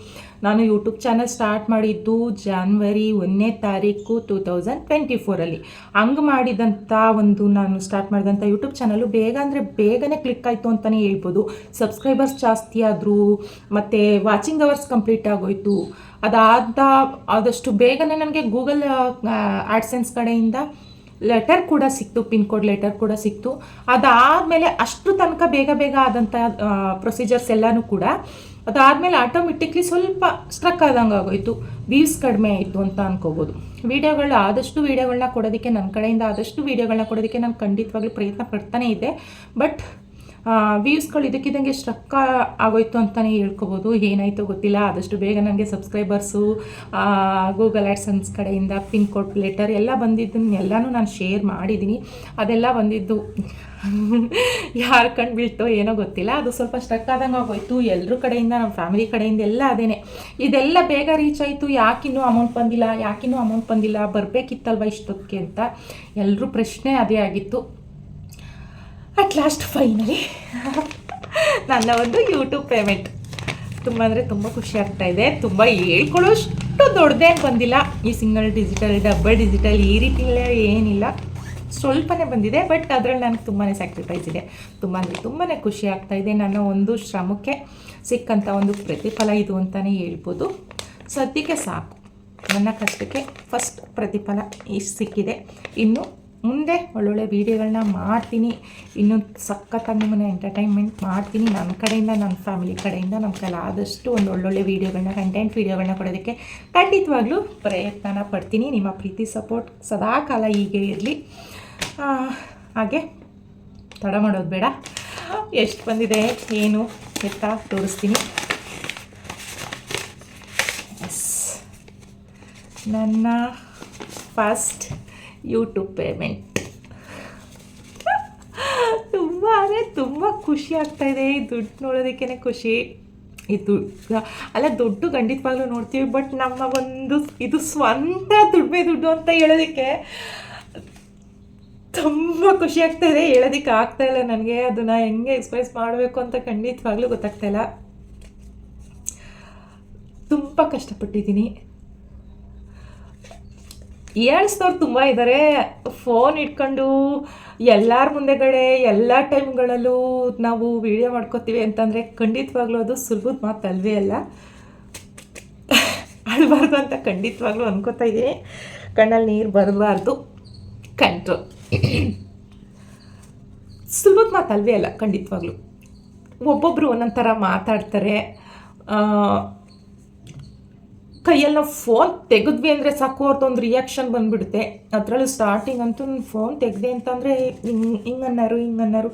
ನಾನು ಯೂಟ್ಯೂಬ್ ಚಾನಲ್ ಸ್ಟಾರ್ಟ್ ಮಾಡಿದ್ದು ಜಾನ್ವರಿ ಒಂದನೇ ತಾರೀಕು ಟೂ ತೌಸಂಡ್ ಟ್ವೆಂಟಿ ಫೋರಲ್ಲಿ ಹಂಗೆ ಮಾಡಿದಂಥ ಒಂದು ನಾನು ಸ್ಟಾರ್ಟ್ ಮಾಡಿದಂಥ ಯೂಟ್ಯೂಬ್ ಚಾನಲು ಬೇಗ ಅಂದರೆ ಬೇಗನೆ ಕ್ಲಿಕ್ ಆಯಿತು ಅಂತಲೇ ಹೇಳ್ಬೋದು. ಸಬ್ಸ್ಕ್ರೈಬರ್ಸ್ ಜಾಸ್ತಿ ಆದರೂ, ಮತ್ತು ವಾಚಿಂಗ್ ಅವರ್ಸ್ ಕಂಪ್ಲೀಟ್ ಆಗೋಯ್ತು. ಅದಾದ, ಆದಷ್ಟು ಬೇಗನೆ ನನಗೆ ಗೂಗಲ್ ಆ್ಯಡ್ಸೆನ್ಸ್ ಕಡೆಯಿಂದ ಲೆಟರ್ ಕೂಡ ಸಿಕ್ತು ಪಿನ್ ಕೋಡ್ ಲೆಟರ್ ಕೂಡ ಸಿಕ್ತು. ಅದಾದಮೇಲೆ ಅಷ್ಟು ತನಕ ಬೇಗ ಬೇಗ ಆದಂಥ ಪ್ರೊಸೀಜರ್ಸ್ ಎಲ್ಲನೂ ಕೂಡ ಅದಾದಮೇಲೆ ಆಟೋಮೆಟಿಕ್ಲಿ ಸ್ವಲ್ಪ ಸ್ಟ್ರಕ್ ಆದಂಗೆ ಆಗೋಯಿತು. ವ್ಯೂಸ್ ಕಡಿಮೆ ಆಯಿತು ಅಂತ ಅನ್ಕೋಬೋದು. ವೀಡಿಯೋಗಳನ್ನ ಆದಷ್ಟು ವೀಡಿಯೋಗಳನ್ನ ಕೊಡೋದಕ್ಕೆ ನನ್ನ ಕಡೆಯಿಂದ ಆದಷ್ಟು ವೀಡಿಯೋಗಳನ್ನ ಕೊಡೋದಕ್ಕೆ ನಾನು ಖಂಡಿತವಾಗ್ಲೂ ಪ್ರಯತ್ನ ಪಡ್ತಾನೇ ಇದ್ದೆ. ಬಟ್ ವ್ಯೂಸ್ಗಳು ಇದಕ್ಕಿದ್ದಂಗೆ ಸ್ಟ್ರಕ್ ಆಗೋಯ್ತು ಅಂತಲೇ ಹೇಳ್ಕೋಬೋದು. ಏನಾಯಿತು ಗೊತ್ತಿಲ್ಲ. ಆದಷ್ಟು ಬೇಗ ನನಗೆ ಸಬ್ಸ್ಕ್ರೈಬರ್ಸು ಗೂಗಲ್ ಆ್ಯಡ್ಸನ್ಸ್ ಕಡೆಯಿಂದ ಪಿನ್ ಕೋಡ್ ಲೆಟರ್ ಎಲ್ಲ ಬಂದಿದ್ದನ್ನ ಎಲ್ಲನೂ ನಾನು ಶೇರ್ ಮಾಡಿದ್ದೀನಿ ಅದೆಲ್ಲ ಬಂದಿದ್ದು [laughs] ಯಾರು ಕಂಡು ಬೀಳ್ತೋ ಏನೋ ಗೊತ್ತಿಲ್ಲ. ಅದು ಸ್ವಲ್ಪ ಸ್ಟ್ರಕ್ ಆದಂಗೆ ಆಗೋಯ್ತು. ಎಲ್ಲರ ಕಡೆಯಿಂದ ನಮ್ಮ ಫ್ಯಾಮಿಲಿ ಕಡೆಯಿಂದ ಎಲ್ಲ ಅದೇನೆ. ಇದೆಲ್ಲ ಬೇಗ ರೀಚ್ ಆಯಿತು. ಯಾಕಿನ್ನೂ ಅಮೌಂಟ್ ಬಂದಿಲ್ಲ? ಯಾಕಿನ್ನೂ ಅಮೌಂಟ್ ಬಂದಿಲ್ಲ? ಬರಬೇಕಿತ್ತಲ್ವ ಇಷ್ಟೊತ್ತಿಗೆ ಅಂತ? ಎಲ್ಲರೂ ಪ್ರಶ್ನೆ ಅದೇ ಆಗಿತ್ತು. ಅಟ್ ಲಾಸ್ಟ್ ಫೈನಲಿ ನನ್ನ ಒಂದು ಯೂಟ್ಯೂಬ್ ಪೇಮೆಂಟ್ ತುಂಬ ಅಂದರೆ ತುಂಬ ಖುಷಿ ಆಗ್ತಾ ಇದೆ. ತುಂಬ ಹೇಳ್ಕೊಳ್ಳೋಷ್ಟು ದೊಡ್ಡದೇ ಬಂದಿಲ್ಲ. ಈ ಸಿಂಗಲ್ ಡಿಜಿಟಲ್ ಡಬಲ್ ಡಿಜಿಟಲ್ ಈ ರೀತಿ ಏನಿಲ್ಲ. ಸ್ವಲ್ಪನೇ ಬಂದಿದೆ ಬಟ್ ಅದರಲ್ಲಿ ನನಗೆ ತುಂಬಾ ಸ್ಯಾಕ್ರಿಫೈಸ್ ಇದೆ. ತುಂಬ ಅಂದರೆ ತುಂಬಾ ಖುಷಿ ಆಗ್ತಾ ಇದೆ. ನನ್ನ ಒಂದು ಶ್ರಮಕ್ಕೆ ಸಿಕ್ಕಂಥ ಒಂದು ಪ್ರತಿಫಲ ಇದು ಅಂತಲೇ ಹೇಳ್ಬೋದು. ಸದ್ಯಕ್ಕೆ ಸಾಕು. ನನ್ನ ಕಷ್ಟಕ್ಕೆ ಫಸ್ಟ್ ಪ್ರತಿಫಲ ಇಷ್ಟು ಸಿಕ್ಕಿದೆ. ಇನ್ನು ಮುಂದೆ ಒಳ್ಳೊಳ್ಳೆ ವೀಡಿಯೋಗಳನ್ನ ಮಾಡ್ತೀನಿ. ಇನ್ನೂ ಸಖತ್ತಾಗಿ ನಿಮ್ಮನ್ನು ಎಂಟರ್ಟೈನ್ಮೆಂಟ್ ಮಾಡ್ತೀನಿ. ನನ್ನ ಕಡೆಯಿಂದ ನನ್ನ ಫ್ಯಾಮಿಲಿ ಕಡೆಯಿಂದ ನಮ್ಮ ಕೈಲಿ ಆದಷ್ಟು ಒಂದು ಒಳ್ಳೊಳ್ಳೆ ವೀಡಿಯೋಗಳನ್ನ ಕಂಟೆಂಟ್ ವೀಡಿಯೋಗಳನ್ನ ಕೊಡೋದಕ್ಕೆ ಖಂಡಿತವಾಗ್ಲೂ ಪ್ರಯತ್ನನ ಪಡ್ತೀನಿ. ನಿಮ್ಮ ಪ್ರೀತಿ ಸಪೋರ್ಟ್ ಸದಾ ಕಾಲ ಹೀಗೆ ಇರಲಿ. ಹಾಗೆ ತಡ ಮಾಡೋದು ಬೇಡ. ಎಷ್ಟು ಬಂದಿದೆ, ಏನು ಎತ್ತ ತೋರಿಸ್ತೀನಿ. ನನ್ನ ಫಸ್ಟ್ ಯೂಟ್ಯೂಬ್ ಪೇಮೆಂಟ್ ತುಂಬ ಅಂದರೆ ತುಂಬ ಖುಷಿ ಆಗ್ತಾ ಇದೆ ಈ ದುಡ್ಡು ನೋಡೋದಕ್ಕೇ ಖುಷಿ. ದುಡ್ಡು ಅಲ್ಲ, ದುಡ್ಡು ಖಂಡಿತವಾಗ್ಲೂ ನೋಡ್ತೀವಿ ಬಟ್ ನಮ್ಮ ಒಂದು ಇದು ಸ್ವಂತ ದುಡ್ಮೆ ದುಡ್ಡು ಅಂತ ಹೇಳೋದಕ್ಕೆ ತುಂಬ ಖುಷಿ ಆಗ್ತಾ ಇದೆ. ಹೇಳೋದಕ್ಕೆ ಆಗ್ತಾ ಇಲ್ಲ ನನಗೆ. ಅದನ್ನು ಹೆಂಗೆ ಎಕ್ಸ್ಪ್ರೆಸ್ ಮಾಡಬೇಕು ಅಂತ ಖಂಡಿತವಾಗ್ಲೂ ಗೊತ್ತಾಗ್ತಾ ಇಲ್ಲ. ತುಂಬ ಕಷ್ಟಪಟ್ಟಿದ್ದೀನಿ. ಏಳ್ಸ್ದವ್ರು ತುಂಬ ಇದ್ದಾರೆ ಫೋನ್ ಇಟ್ಕೊಂಡು ಎಲ್ಲರ ಮುಂದೆಗಡೆ, ಎಲ್ಲ ಟೈಮ್ಗಳಲ್ಲೂ ನಾವು ವಿಡಿಯೋ ಮಾಡ್ಕೋತೀವಿ ಅಂತಂದರೆ ಖಂಡಿತವಾಗ್ಲೂ ಅದು ಸುಲಭದ ಮಾತು ಅಲ್ವೇ ಅಲ್ಲ. ಅಳಬಾರ್ದು ಅಂತ ಖಂಡಿತವಾಗ್ಲೂ ಅನ್ಕೋತಾ ಇದ್ದೀನಿ. ಕಣ್ಣಲ್ಲಿ ನೀರು ಬರಬಾರ್ದು. ಕಂಟ್ರೋಲ್ ಸುಲಭದ ಮಾತಲ್ವೇ ಅಲ್ಲ, ಖಂಡಿತವಾಗ್ಲೂ. ಒಬ್ಬೊಬ್ಬರು ಒಂದೊಂದು ಥರ ಮಾತಾಡ್ತಾರೆ. ಕೈಯಲ್ಲಿ ಫೋನ್ ತೆಗೆದ್ವಿ ಅಂದರೆ ಸಾಕು ಅವ್ರದ್ದೊಂದು ರಿಯಾಕ್ಷನ್ ಬಂದ್ಬಿಡುತ್ತೆ. ಅದರಲ್ಲೂ ಸ್ಟಾರ್ಟಿಂಗ್ ಅಂತೂ ಫೋನ್ ತೆಗೆದೆ ಅಂತಂದರೆ ಹಿಂಗೆ ಹಿಂಗೆ ಅನ್ನೋರು ಹಿಂಗೆ ಅನ್ನೋರು.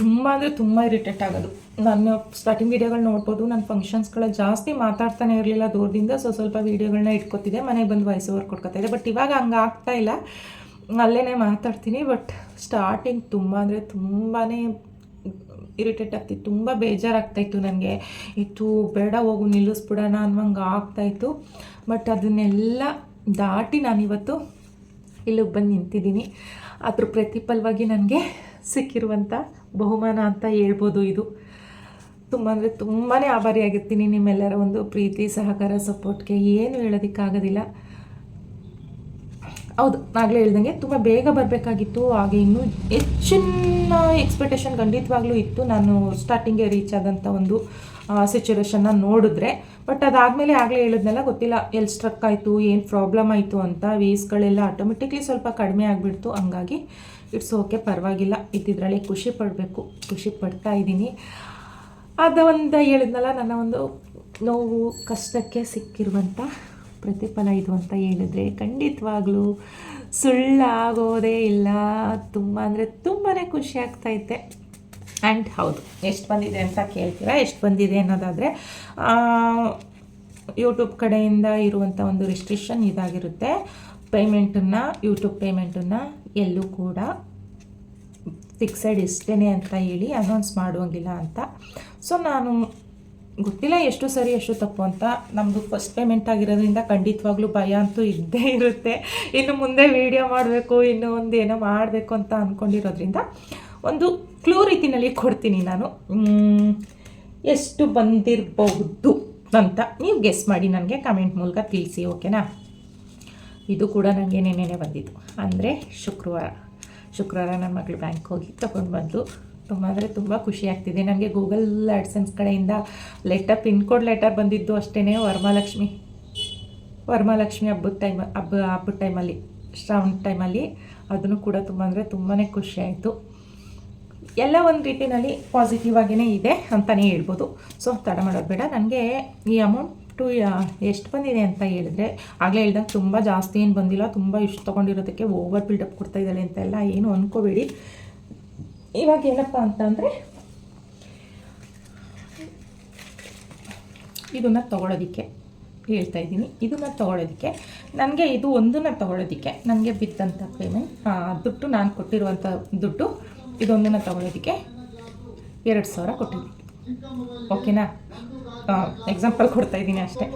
ತುಂಬ ಅಂದರೆ ತುಂಬ ಇರಿಟೇಟ್ ಆಗೋದು. ನಾನು ಸ್ಟಾರ್ಟಿಂಗ್ ವೀಡಿಯೋಗಳು ನೋಡ್ಬೋದು, ನಾನು ಫಂಕ್ಷನ್ಸ್ಗಳ ಜಾಸ್ತಿ ಮಾತಾಡ್ತಾನೆ ಇರಲಿಲ್ಲ ದೂರದಿಂದ ಸೊ ಸ್ವಲ್ಪ ವೀಡಿಯೋಗಳನ್ನ ಇಟ್ಕೊತಿದ್ದೆ. ಮನೆಗೆ ಬಂದು ವಾಯ್ಸ್ ಓವರ್ ಕೊಡ್ಕೊತಾ ಇದ್ದೆ. ಬಟ್ ಇವಾಗ ಹಂಗೆ ಆಗ್ತಾ ಇಲ್ಲ. ಅಲ್ಲೇ ಮಾತಾಡ್ತೀನಿ ಬಟ್ ಸ್ಟಾರ್ಟಿಂಗ್ ತುಂಬ ಅಂದರೆ ತುಂಬಾ ಇರಿಟೇಟ್ ಆಗ್ತಿತ್ತು, ತುಂಬ ಬೇಜಾರಾಗ್ತಾಯಿತ್ತು ನನಗೆ ಇತ್ತು, ಬೇಡ ಹೋಗು, ನಿಲ್ಲಿಸ್ಬಿಡೋಣ ಅನ್ನೋಂಗೆ ಆಗ್ತಾಯಿತ್ತು. ಬಟ್ ಅದನ್ನೆಲ್ಲ ದಾಟಿ ನಾನಿವತ್ತು ಇಲ್ಲಿಗೆ ಬಂದು ನಿಂತಿದ್ದೀನಿ. ಅದ್ರ ಪ್ರತಿಫಲವಾಗಿ ನನಗೆ ಸಿಕ್ಕಿರುವಂಥ ಬಹುಮಾನ ಅಂತ ಹೇಳ್ಬೋದು ಇದು. ತುಂಬ ಅಂದರೆ ತುಂಬಾ ಆಭಾರಿಯಾಗಿರ್ತೀನಿ ನಿಮ್ಮೆಲ್ಲರ ಒಂದು ಪ್ರೀತಿ, ಸಹಕಾರ ಸಪೋರ್ಟ್ಗೆ ಏನು ಹೇಳೋದಕ್ಕಾಗೋದಿಲ್ಲ. ಹೌದು ಆಗಲೇ ಹೇಳ್ದಂಗೆ ತುಂಬ ಬೇಗ ಬರಬೇಕಾಗಿತ್ತು. ಹಾಗೆ ಇನ್ನೂ ಹೆಚ್ಚಿನ ಎಕ್ಸ್ಪೆಕ್ಟೇಷನ್ ಖಂಡಿತವಾಗ್ಲೂ ಇತ್ತು. ನಾನು ಸ್ಟಾರ್ಟಿಂಗೇ ರೀಚ್ ಆದಂಥ ಒಂದು ಸಿಚುವೇಶನ್ನ ನೋಡಿದ್ರೆ. ಬಟ್ ಅದಾದಮೇಲೆ ಆಗಲೇ ಹೇಳಿದ್ನೆಲ್ಲ ಗೊತ್ತಿಲ್ಲ. ಎಲ್ಲಿ ಸ್ಟ್ರಕ್ ಆಯಿತು, ಏನು ಪ್ರಾಬ್ಲಮ್ ಆಯಿತು ಅಂತ ವೀಸ್ಗಳೆಲ್ಲ ಆಟೋಮೆಟಿಕ್ಲಿ ಸ್ವಲ್ಪ ಕಡಿಮೆ ಆಗಿಬಿಡ್ತು. ಹಂಗಾಗಿ ಇಟ್ಸ್ ಓಕೆ ಪರವಾಗಿಲ್ಲ. ಇದ್ದಿದ್ರಲ್ಲಿ ಖುಷಿ ಪಡಬೇಕು, ಖುಷಿ ಪಡ್ತಾ ಇದ್ದೀನಿ. ಅದ ಒಂದು ಹೇಳಿದ್ನಲ್ಲ, ನನ್ನ ಒಂದು ನೋವು, ಕಷ್ಟಕ್ಕೆ ಸಿಕ್ಕಿರುವಂಥ ಪ್ರತಿಫಲ ಇದು ಅಂತ ಹೇಳಿದ್ರೆ ಖಂಡಿತವಾಗ್ಲೂ ಸುಳ್ಳಾಗೋದೇ ಇಲ್ಲ. ತುಂಬ ಅಂದರೆ ತುಂಬಾ ಖುಷಿ ಆಗ್ತೈತೆ ಆ್ಯಂಡ್ ಹೌದು, ಎಷ್ಟು ಬಂದಿದೆ ಅಂತ ಕೇಳ್ತೀರಾ? ಎಷ್ಟು ಬಂದಿದೆ ಅನ್ನೋದಾದರೆ ಯೂಟ್ಯೂಬ್ ಕಡೆಯಿಂದ ಇರುವಂಥ ಒಂದು ರಿಸ್ಟ್ರಿಕ್ಷನ್ ಇದಾಗಿರುತ್ತೆ. ಪೇಮೆಂಟನ್ನು ಯೂಟ್ಯೂಬ್ ಪೇಮೆಂಟನ್ನು ಎಲ್ಲೂ ಕೂಡ ಫಿಕ್ಸೆಡ್ ಇಷ್ಟೇ ಅಂತ ಹೇಳಿ ಅನೌನ್ಸ್ ಮಾಡುವಂಗಿಲ್ಲ ಅಂತ. ಸೊ ನಾನು ಗೊತ್ತಿಲ್ಲ ಎಷ್ಟು ಸರಿ ಎಷ್ಟು ತಪ್ಪು ಅಂತ. ನಮ್ಮದು ಫಸ್ಟ್ ಪೇಮೆಂಟ್ ಆಗಿರೋದ್ರಿಂದ ಖಂಡಿತವಾಗ್ಲೂ ಭಯ ಅಂತೂ ಇದ್ದೇ ಇರುತ್ತೆ. ಇನ್ನು ಮುಂದೆ ವೀಡಿಯೋ ಮಾಡಬೇಕು, ಇನ್ನು ಒಂದು ಏನೋ ಮಾಡಬೇಕು ಅಂತ ಅಂದ್ಕೊಂಡಿರೋದ್ರಿಂದ ಒಂದು ಕ್ಲೂ ರೀತಿನಲ್ಲಿ ಕೊಡ್ತೀನಿ ನಾನು. ಎಷ್ಟು ಬಂದಿರಬಹುದು ಅಂತ ನೀವು ಗೆಸ್ ಮಾಡಿ ನನಗೆ ಕಮೆಂಟ್ ಮೂಲಕ ತಿಳಿಸಿ ಓಕೆನಾ ಇದು ಕೂಡ ನನಗೆ ನೆನೆನೆ ಬಂದಿತ್ತು. ಅಂದರೆ ಶುಕ್ರವಾರ. ಶುಕ್ರವಾರ ನನ್ನ ಮಗಳು ಬ್ಯಾಂಕ್ ಹೋಗಿ ತಗೊಂಡು ಬಂದು ತುಂಬ ಅಂದರೆ ತುಂಬ ಖುಷಿ ಆಗ್ತಿದೆ. ನನಗೆ ಗೂಗಲ್ ಆಡ್ಸನ್ಸ್ ಕಡೆಯಿಂದ ಲೆಟರ್ ಪಿನ್ ಕೋಡ್ ಲೆಟರ್ ಬಂದಿದ್ದು ಅಷ್ಟೇ ವರಮಹಾಲಕ್ಷ್ಮಿ. ವರಮಹಾಲಕ್ಷ್ಮಿ ಹಬ್ಬದ ಟೈಮ್ ಹಬ್ಬ, ಹಬ್ಬದ ಟೈಮಲ್ಲಿ ಶ್ರಾವಣ ಟೈಮಲ್ಲಿ ಅದನ್ನು ಕೂಡ ತುಂಬ ಅಂದರೆ ತುಂಬಾ ಖುಷಿ ಆಯಿತು. ಎಲ್ಲ ಒಂದು ರೀತಿಯಲ್ಲಿ ಪಾಸಿಟಿವ್ ಆಗಿಯೇ ಇದೆ ಅಂತಲೇ ಹೇಳ್ಬೋದು. ಸೊ ತಡ ಮಾಡೋದು ಬೇಡ. ನನಗೆ ಈ ಅಮೌಂಟು ಎಷ್ಟು ಬಂದಿದೆ ಅಂತ ಹೇಳಿದ್ರೆ, ಆಗಲೇ ಹೇಳ್ದಂಗೆ ತುಂಬ ಜಾಸ್ತಿ ಏನು ಬಂದಿಲ್ಲ, ತುಂಬ ಇಷ್ಟು ತೊಗೊಂಡಿರೋದಕ್ಕೆ ಓವರ್ ಬಿಲ್ಡಪ್ ಕೊಡ್ತಾ ಇದ್ದಾಳೆ ಅಂತೆಲ್ಲ ಏನು ಅಂದ್ಕೋಬೇಡಿ ಇವಾಗ ಏನಪ್ಪ ಅಂತಂದರೆ ಇದನ್ನು ತೊಗೊಳೋದಕ್ಕೆ ಹೇಳ್ತಾ ಇದ್ದೀನಿ. ಇದನ್ನು ತೊಗೊಳೋದಕ್ಕೆ ನನಗೆ ಇದು ಒಂದನ್ನು ತೊಗೊಳೋದಕ್ಕೆ ನನಗೆ ಬಿದ್ದಂಥ ಪೇಮೆಂಟ್ ದುಡ್ಡು ನಾನು ಕೊಟ್ಟಿರುವಂಥ ದುಡ್ಡು ಇದೊಂದನ್ನು ತೊಗೊಳೋದಕ್ಕೆ ಎರಡು ಸಾವಿರ ಕೊಟ್ಟಿದ್ದೀನಿ. ಓಕೆನಾ ಎಕ್ಸಾಂಪಲ್ ಕೊಡ್ತಾ ಇದ್ದೀನಿ ಅಷ್ಟೇ.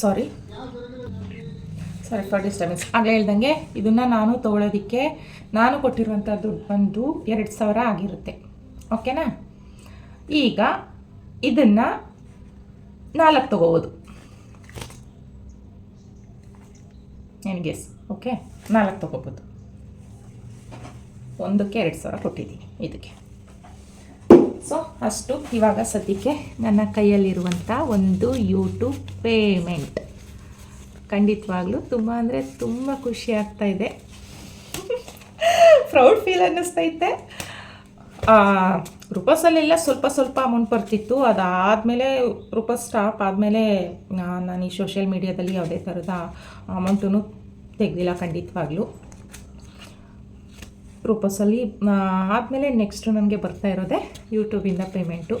ಸಾರಿ ಫಾರ್ ಡಿಸ್ಟರ್ಬೆನ್ಸ್ ಆಗಲೇ ಹೇಳ್ದಂಗೆ, ಇದನ್ನು ನಾನು ತೊಗೊಳೋದಕ್ಕೆ ನಾನು ಕೊಟ್ಟಿರುವಂಥ ದುಡ್ಡು ಬಂದು ಎರಡು ಸಾವಿರ ಆಗಿರುತ್ತೆ. ಓಕೆನಾ ಈಗ ಇದನ್ನು ನಾಲ್ಕು ತೊಗೋಬೋದು. ನನಗೆ ಓಕೆ ನಾಲ್ಕು ತೊಗೋಬೋದು. ಒಂದಕ್ಕೆ ಎರಡು ಸಾವಿರ ಕೊಟ್ಟಿದ್ದೀನಿ ಇದಕ್ಕೆ. ಸೊ ಅಷ್ಟು ಇವಾಗ ಸದ್ಯಕ್ಕೆ ನನ್ನ ಕೈಯಲ್ಲಿರುವಂಥ ಒಂದು ಯೂಟ್ಯೂಬ್ ಪೇಮೆಂಟ್ ಖಂಡಿತವಾಗ್ಲೂ. ತುಂಬ ಅಂದರೆ ತುಂಬ ಖುಷಿ ಆಗ್ತಾ ಇದೆ. ಪ್ರೌಡ್ ಫೀಲ್ ಅನ್ನಿಸ್ತೈತೆ ರೂಪಸಲ್ಲೆಲ್ಲ ಸ್ವಲ್ಪ ಸ್ವಲ್ಪ ಅಮೌಂಟ್ ಬರ್ತಿತ್ತು. ಅದಾದಮೇಲೆ ರೂಪಸ್ ಸ್ಟಾಪ್ ಆದಮೇಲೆ ನಾನು ಈ ಸೋಷಿಯಲ್ ಮೀಡಿಯಾದಲ್ಲಿ ಯಾವುದೇ ಥರದ ಅಮೌಂಟನ್ನು ತೆಗೆದಿಲ್ಲ ಖಂಡಿತವಾಗ್ಲೂ. ರೂಪಸಲ್ಲಿ ಆದಮೇಲೆ ನೆಕ್ಸ್ಟು ನನಗೆ ಬರ್ತಾ ಇರೋದೆ ಯೂಟ್ಯೂಬಿಂದ ಪೇಮೆಂಟು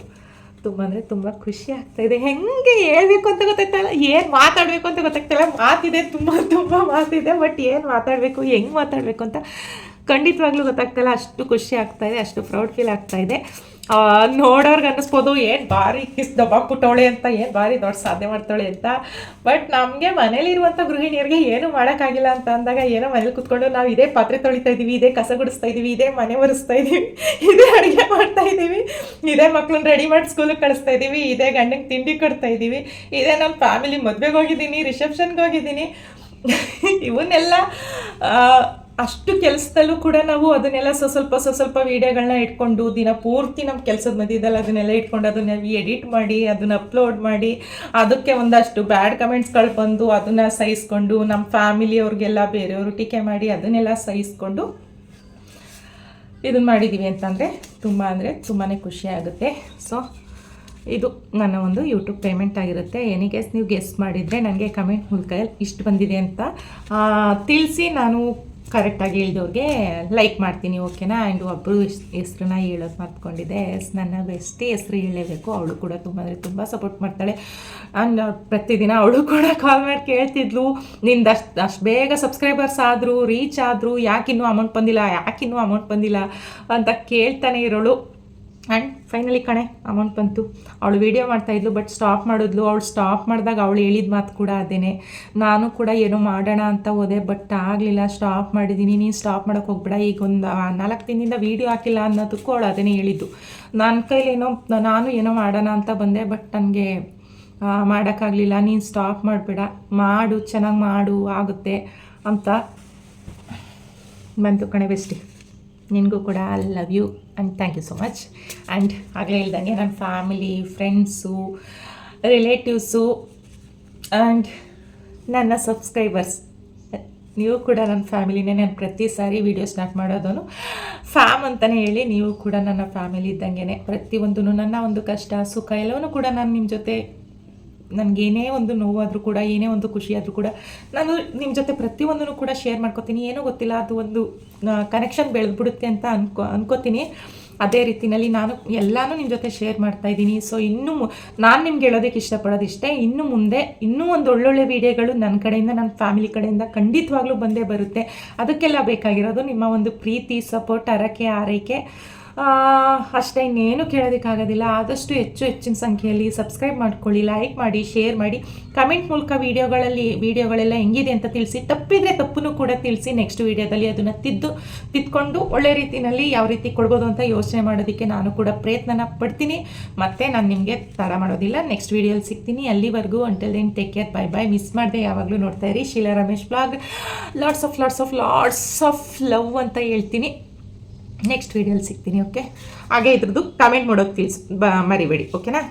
ತುಂಬ ಅಂದರೆ ತುಂಬ ಖುಷಿ ಆಗ್ತಾ ಇದೆ. ಹೆಂಗೆ ಹೇಳಬೇಕು ಅಂತ ಗೊತ್ತಾಗ್ತಾಯಿಲ್ಲ ಏನು ಮಾತಾಡಬೇಕು ಅಂತ ಗೊತ್ತಾಗ್ತಾಯಿಲ್ಲ ಮಾತಿದೆ, ತುಂಬ ತುಂಬ ಮಾತಿದೆ ಬಟ್ ಏನು ಮಾತಾಡಬೇಕು, ಹೆಂಗೆ ಮಾತಾಡಬೇಕು ಅಂತ ಖಂಡಿತವಾಗ್ಲೂ ಗೊತ್ತಾಗ್ತಾಯಿಲ್ಲ ಅಷ್ಟು ಖುಷಿ ಆಗ್ತಾಯಿದೆ ಅಷ್ಟು ಪ್ರೌಡ್ ಫೀಲ್ ಆಗ್ತಾಯಿದೆ ನೋಡೋರ್ಗೆ ಅನ್ನಿಸ್ಬೋದು, ಏನು ಭಾರಿ ಕಿಸ್ ದಬ್ಬಾಕ್ಬಿಟ್ಟವಳೆ ಅಂತ, ಏನು ಭಾರಿ ದೊಡ್ಡ ಸಾಧನೆ ಮಾಡ್ತಾಳೆ ಅಂತ. ಬಟ್ ನಮಗೆ ಮನೇಲಿರುವಂಥ ಗೃಹಿಣಿಯರಿಗೆ ಏನು ಮಾಡೋಕ್ಕಾಗಿಲ್ಲ ಅಂತ ಅಂದಾಗ ಏನೋ ಮನೇಲಿ ಕುತ್ಕೊಂಡು ನಾವು ಇದೇ ಪಾತ್ರೆ ತೊಳಿತಾ ಇದ್ದೀವಿ ಇದೇ ಕಸ ಗುಡಿಸ್ತಾ ಇದ್ದೀವಿ ಇದೇ ಮನೆ ಒರೆಸ್ತಾ ಇದ್ದೀವಿ ಇದೇ ಅಡುಗೆ ಮಾಡ್ತಾ ಇದ್ದೀವಿ ಇದೇ ಮಕ್ಳನ್ನ ರೆಡಿ ಮಾಡಿ ಸ್ಕೂಲಿಗೆ ಕಳಿಸ್ತಾ ಇದ್ದೀವಿ ಇದೇ ಗಂಡಂಗೆ ತಿಂಡಿ ಕೊಡ್ತಾ ಇದ್ದೀವಿ ಇದೇ ನಮ್ಮ ಫ್ಯಾಮಿಲಿ ಮದುವೆಗೆ ಹೋಗಿದ್ದೀನಿ ರಿಸೆಪ್ಷನ್ಗೆ ಹೋಗಿದ್ದೀನಿ. [laughs] ಇವನ್ನೆಲ್ಲ ಅಷ್ಟು ಕೆಲಸದಲ್ಲೂ ಕೂಡ ನಾವು ಅದನ್ನೆಲ್ಲ ಸ್ವ ಸ್ವಲ್ಪ ಸ್ವ ಸ್ವಲ್ಪ ವೀಡಿಯೋಗಳನ್ನ ಇಟ್ಕೊಂಡು ದಿನ ಪೂರ್ತಿ ನಮ್ಮ ಕೆಲಸದ ಮಧ್ಯದಲ್ಲಿ ಅದನ್ನೆಲ್ಲ ಇಟ್ಕೊಂಡು ಅದನ್ನ ಎಡಿಟ್ ಮಾಡಿ, ಅದನ್ನ ಅಪ್ಲೋಡ್ ಮಾಡಿ, ಅದಕ್ಕೆ ಒಂದಷ್ಟು ಬ್ಯಾಡ್ ಕಮೆಂಟ್ಸ್ಗಳು ಬಂದು ಅದನ್ನು ಸಹಿಸ್ಕೊಂಡು ನಮ್ಮ ಫ್ಯಾಮಿಲಿಯವ್ರಿಗೆಲ್ಲ ಬೇರೆಯವರು ಟೀಕೆ ಮಾಡಿ ಅದನ್ನೆಲ್ಲ ಸಹಿಸ್ಕೊಂಡು ಇದನ್ನು ಮಾಡಿದ್ದೀವಿ ಅಂತಂದರೆ ತುಂಬ ಅಂದರೆ ತುಂಬಾ ಖುಷಿ ಆಗುತ್ತೆ. ಸೊ, ಇದು ನನ್ನ ಒಂದು ಯೂಟ್ಯೂಬ್ ಪೇಮೆಂಟ್ ಆಗಿರುತ್ತೆ. ಏನಿಗೆ ನೀವು ಗೆಸ್ ಮಾಡಿದರೆ ನನಗೆ ಕಮೆಂಟ್ ಮೂಲಕ ಇಷ್ಟು ಬಂದಿದೆ ಅಂತ. ತಿಳಿಸಿ ನಾನು ಕರೆಕ್ಟಾಗಿ ಹೇಳಿದವ್ರಿಗೆ ಲೈಕ್ ಮಾಡ್ತೀನಿ ಓಕೆನಾ ಆ್ಯಂಡ್ ಒಬ್ಬರು ಹೆಸ್ರನ್ನ ಹೇಳೋದು ಮರ್ತ್ಕೊಂಡಿದ್ದೆ. ಎಸ್, ನನ್ನ ಬೆಸ್ಟಿ ಹೆಸ್ರು ಹೇಳಲೇಬೇಕು ಅವಳು ಕೂಡ ತುಂಬ ಅಂದರೆ ತುಂಬ ಸಪೋರ್ಟ್ ಮಾಡ್ತಾಳೆ. ಆ್ಯಂಡ್ ಪ್ರತಿದಿನ ಅವಳು ಕೂಡ ಕಾಲ್ ಮಾಡಿ ಕೇಳ್ತಿದ್ಲು. ನಿಂದು ಅಷ್ಟು ಅಷ್ಟು ಬೇಗ ಸಬ್ಸ್ಕ್ರೈಬರ್ಸ್ ಆದರೂ ರೀಚ್ ಆದರು, ಯಾಕಿನ್ನೂ ಅಮೌಂಟ್ ಬಂದಿಲ್ಲ, ಯಾಕಿನ್ನೂ ಅಮೌಂಟ್ ಬಂದಿಲ್ಲ ಅಂತ ಕೇಳ್ತಾನೆ ಇರೋಳು. ಆ್ಯಂಡ್ ಫೈನಲಿ ಕಣೆ ಅಮೌಂಟ್ ಬಂತು. ಅವಳು ವೀಡಿಯೋ ಮಾಡ್ತಾಯಿದ್ಲು ಬಟ್ ಸ್ಟಾಪ್ ಮಾಡಿದ್ಲು. ಅವಳು ಸ್ಟಾಪ್ ಮಾಡಿದಾಗ ಅವಳು ಹೇಳಿದ ಮಾತು ಕೂಡ ಅದೇನೆ. ನಾನು ಕೂಡ ಏನೋ ಮಾಡೋಣ ಅಂತ ಹೋದೆ ಬಟ್ ಆಗಲಿಲ್ಲ. ಸ್ಟಾಪ್ ಮಾಡಿದ್ದೀನಿ ನೀನು ಸ್ಟಾಪ್ ಮಾಡೋಕೆ ಹೋಗ್ಬೇಡ. ಈಗ ಒಂದು ನಾಲ್ಕು ದಿನದಿಂದ ವೀಡಿಯೋ ಹಾಕಿಲ್ಲ ಅನ್ನೋದಕ್ಕೂ ಅವಳು ಅದೇನೇ ಹೇಳಿದ್ದು. ನನ್ನ ಕೈಲೇನೋ ನಾನು ಏನೋ ಮಾಡೋಣ ಅಂತ ಬಂದೆ ಬಟ್ ನನಗೆ ಮಾಡೋಕ್ಕಾಗಲಿಲ್ಲ. ನೀನು ಸ್ಟಾಪ್ ಮಾಡಬೇಡ. ಮಾಡು, ಚೆನ್ನಾಗಿ ಮಾಡು, ಆಗುತ್ತೆ ಅಂತ ಬಂತು ಕಣೆ ಬೆಸ್ಟಿ ನಿನಗೂ ಕೂಡ I love you and thank you so much and ಆಗಲೇ ಹೇಳ್ದಂಗೆ ನನ್ನ ಫ್ಯಾಮಿಲಿ ಫ್ರೆಂಡ್ಸು ರಿಲೇಟಿವ್ಸು ಆ್ಯಂಡ್ ನನ್ನ ಸಬ್ಸ್ಕ್ರೈಬರ್ಸ್ ನೀವು ಕೂಡ ನನ್ನ ಫ್ಯಾಮಿಲಿನೇ ನಾನು ಪ್ರತಿ ಸಾರಿ ವೀಡಿಯೋ ಸ್ಟಾರ್ಟ್ ಮಾಡೋದನ್ನು ಫ್ಯಾಮ್ ಅಂತಲೇ ಹೇಳಿ ನೀವು ಕೂಡ ನನ್ನ ಫ್ಯಾಮಿಲಿ ಇದ್ದಂಗೆ ಪ್ರತಿಯೊಂದೂ ನನ್ನ ಒಂದು ಕಷ್ಟ, ಸುಖ ಎಲ್ಲವನ್ನೂ ಕೂಡ ನಾನು ನಿಮ್ಮ ಜೊತೆ ನನಗೇನೇ ಒಂದು ನೋವಾದರೂ ಕೂಡ, ಏನೇ ಒಂದು ಖುಷಿ ಆದರೂ ಕೂಡ, ನಾನು ನಿಮ್ಮ ಜೊತೆ ಪ್ರತಿಯೊಂದನ್ನು ಕೂಡ ಶೇರ್ ಮಾಡ್ಕೋತೀನಿ. ಏನೋ ಗೊತ್ತಿಲ್ಲ, ಅದು ಒಂದು ಕನೆಕ್ಷನ್ ಬೆಳೆದ್ಬಿಡುತ್ತೆ ಅಂತ ಅನ್ಕೋ, ಅನ್ಕೋತೀನಿ. ಅದೇ ರೀತಿಯಲ್ಲಿ ನಾನು ಎಲ್ಲನೂ ನಿಮ್ಮ ಜೊತೆ ಶೇರ್ ಮಾಡ್ತಾ ಇದ್ದೀನಿ. ಸೊ ಇನ್ನೂ ನಾನು ನಿಮ್ಗೆ ಹೇಳೋದಕ್ಕೆ ಇಷ್ಟಪಡೋದು ಇಷ್ಟೇ. ಇನ್ನು ಮುಂದೆ, ಇನ್ನೂ ಒಂದು ಒಳ್ಳೊಳ್ಳೆ ವಿಡಿಯೋಗಳು ನನ್ನ ಕಡೆಯಿಂದ ನನ್ನ ಫ್ಯಾಮಿಲಿ ಕಡೆಯಿಂದ ಖಂಡಿತವಾಗ್ಲೂ ಬಂದೇ ಬರುತ್ತೆ. ಅದಕ್ಕೆಲ್ಲ ಬೇಕಾಗಿರೋದು ನಿಮ್ಮ ಒಂದು ಪ್ರೀತಿ ಸಪೋರ್ಟ್ ಹರಕೆ ಆರೈಕೆ ಅಷ್ಟೇ ಇನ್ನೇನು ಕೇಳೋದಕ್ಕಾಗೋದಿಲ್ಲ. ಆದಷ್ಟು ಹೆಚ್ಚು ಹೆಚ್ಚಿನ ಸಂಖ್ಯೆಯಲ್ಲಿ ಸಬ್ಸ್ಕ್ರೈಬ್ ಮಾಡ್ಕೊಳ್ಳಿ ಲೈಕ್ ಮಾಡಿ ಶೇರ್ ಮಾಡಿ. ಕಮೆಂಟ್ ಮೂಲಕ ವೀಡಿಯೋಗಳಲ್ಲಿ ವೀಡಿಯೋಗಳೆಲ್ಲ ಹೆಂಗಿದೆ ಅಂತ ತಿಳಿಸಿ. ತಪ್ಪಿದರೆ ತಪ್ಪನ್ನು ಕೂಡ ತಿಳಿಸಿ. ನೆಕ್ಸ್ಟ್ ವೀಡಿಯೋದಲ್ಲಿ ಅದನ್ನು ತಿದ್ದು, ತಿದ್ಕೊಂಡು ಒಳ್ಳೆ ರೀತಿಯಲ್ಲಿ ಯಾವ ರೀತಿ ಕೊಡ್ಬೋದು ಅಂತ ಯೋಚನೆ ಮಾಡೋದಕ್ಕೆ ನಾನು ಕೂಡ ಪ್ರಯತ್ನನ ಪಡ್ತೀನಿ. ಮತ್ತೆ ನಾನು ನಿಮಗೆ ತರ ಮಾಡೋದಿಲ್ಲ. ನೆಕ್ಸ್ಟ್ ವೀಡಿಯೋಲಿ ಸಿಗ್ತೀನಿ ಅಲ್ಲಿವರೆಗೂ. Until then take care bye bye miss ಮಾಡಿದೆ ಯಾವಾಗಲೂ ನೋಡ್ತಾ ಇರಿ. Sheela Ramesh blog lots of lots of lots of love ಅಂತ ಹೇಳ್ತೀನಿ. ನೆಕ್ಸ್ಟ್ ವೀಡಿಯೋಲಿ ಸಿಗ್ತೀನಿ ಓಕೆ ಹಾಗೆ ಇದ್ರದ್ದು ಕಮೆಂಟ್ ಮಾಡೋಕೆ ತಿಳಿಸ್ ಬ ಮರಿಬೇಡಿ ಓಕೆನಾ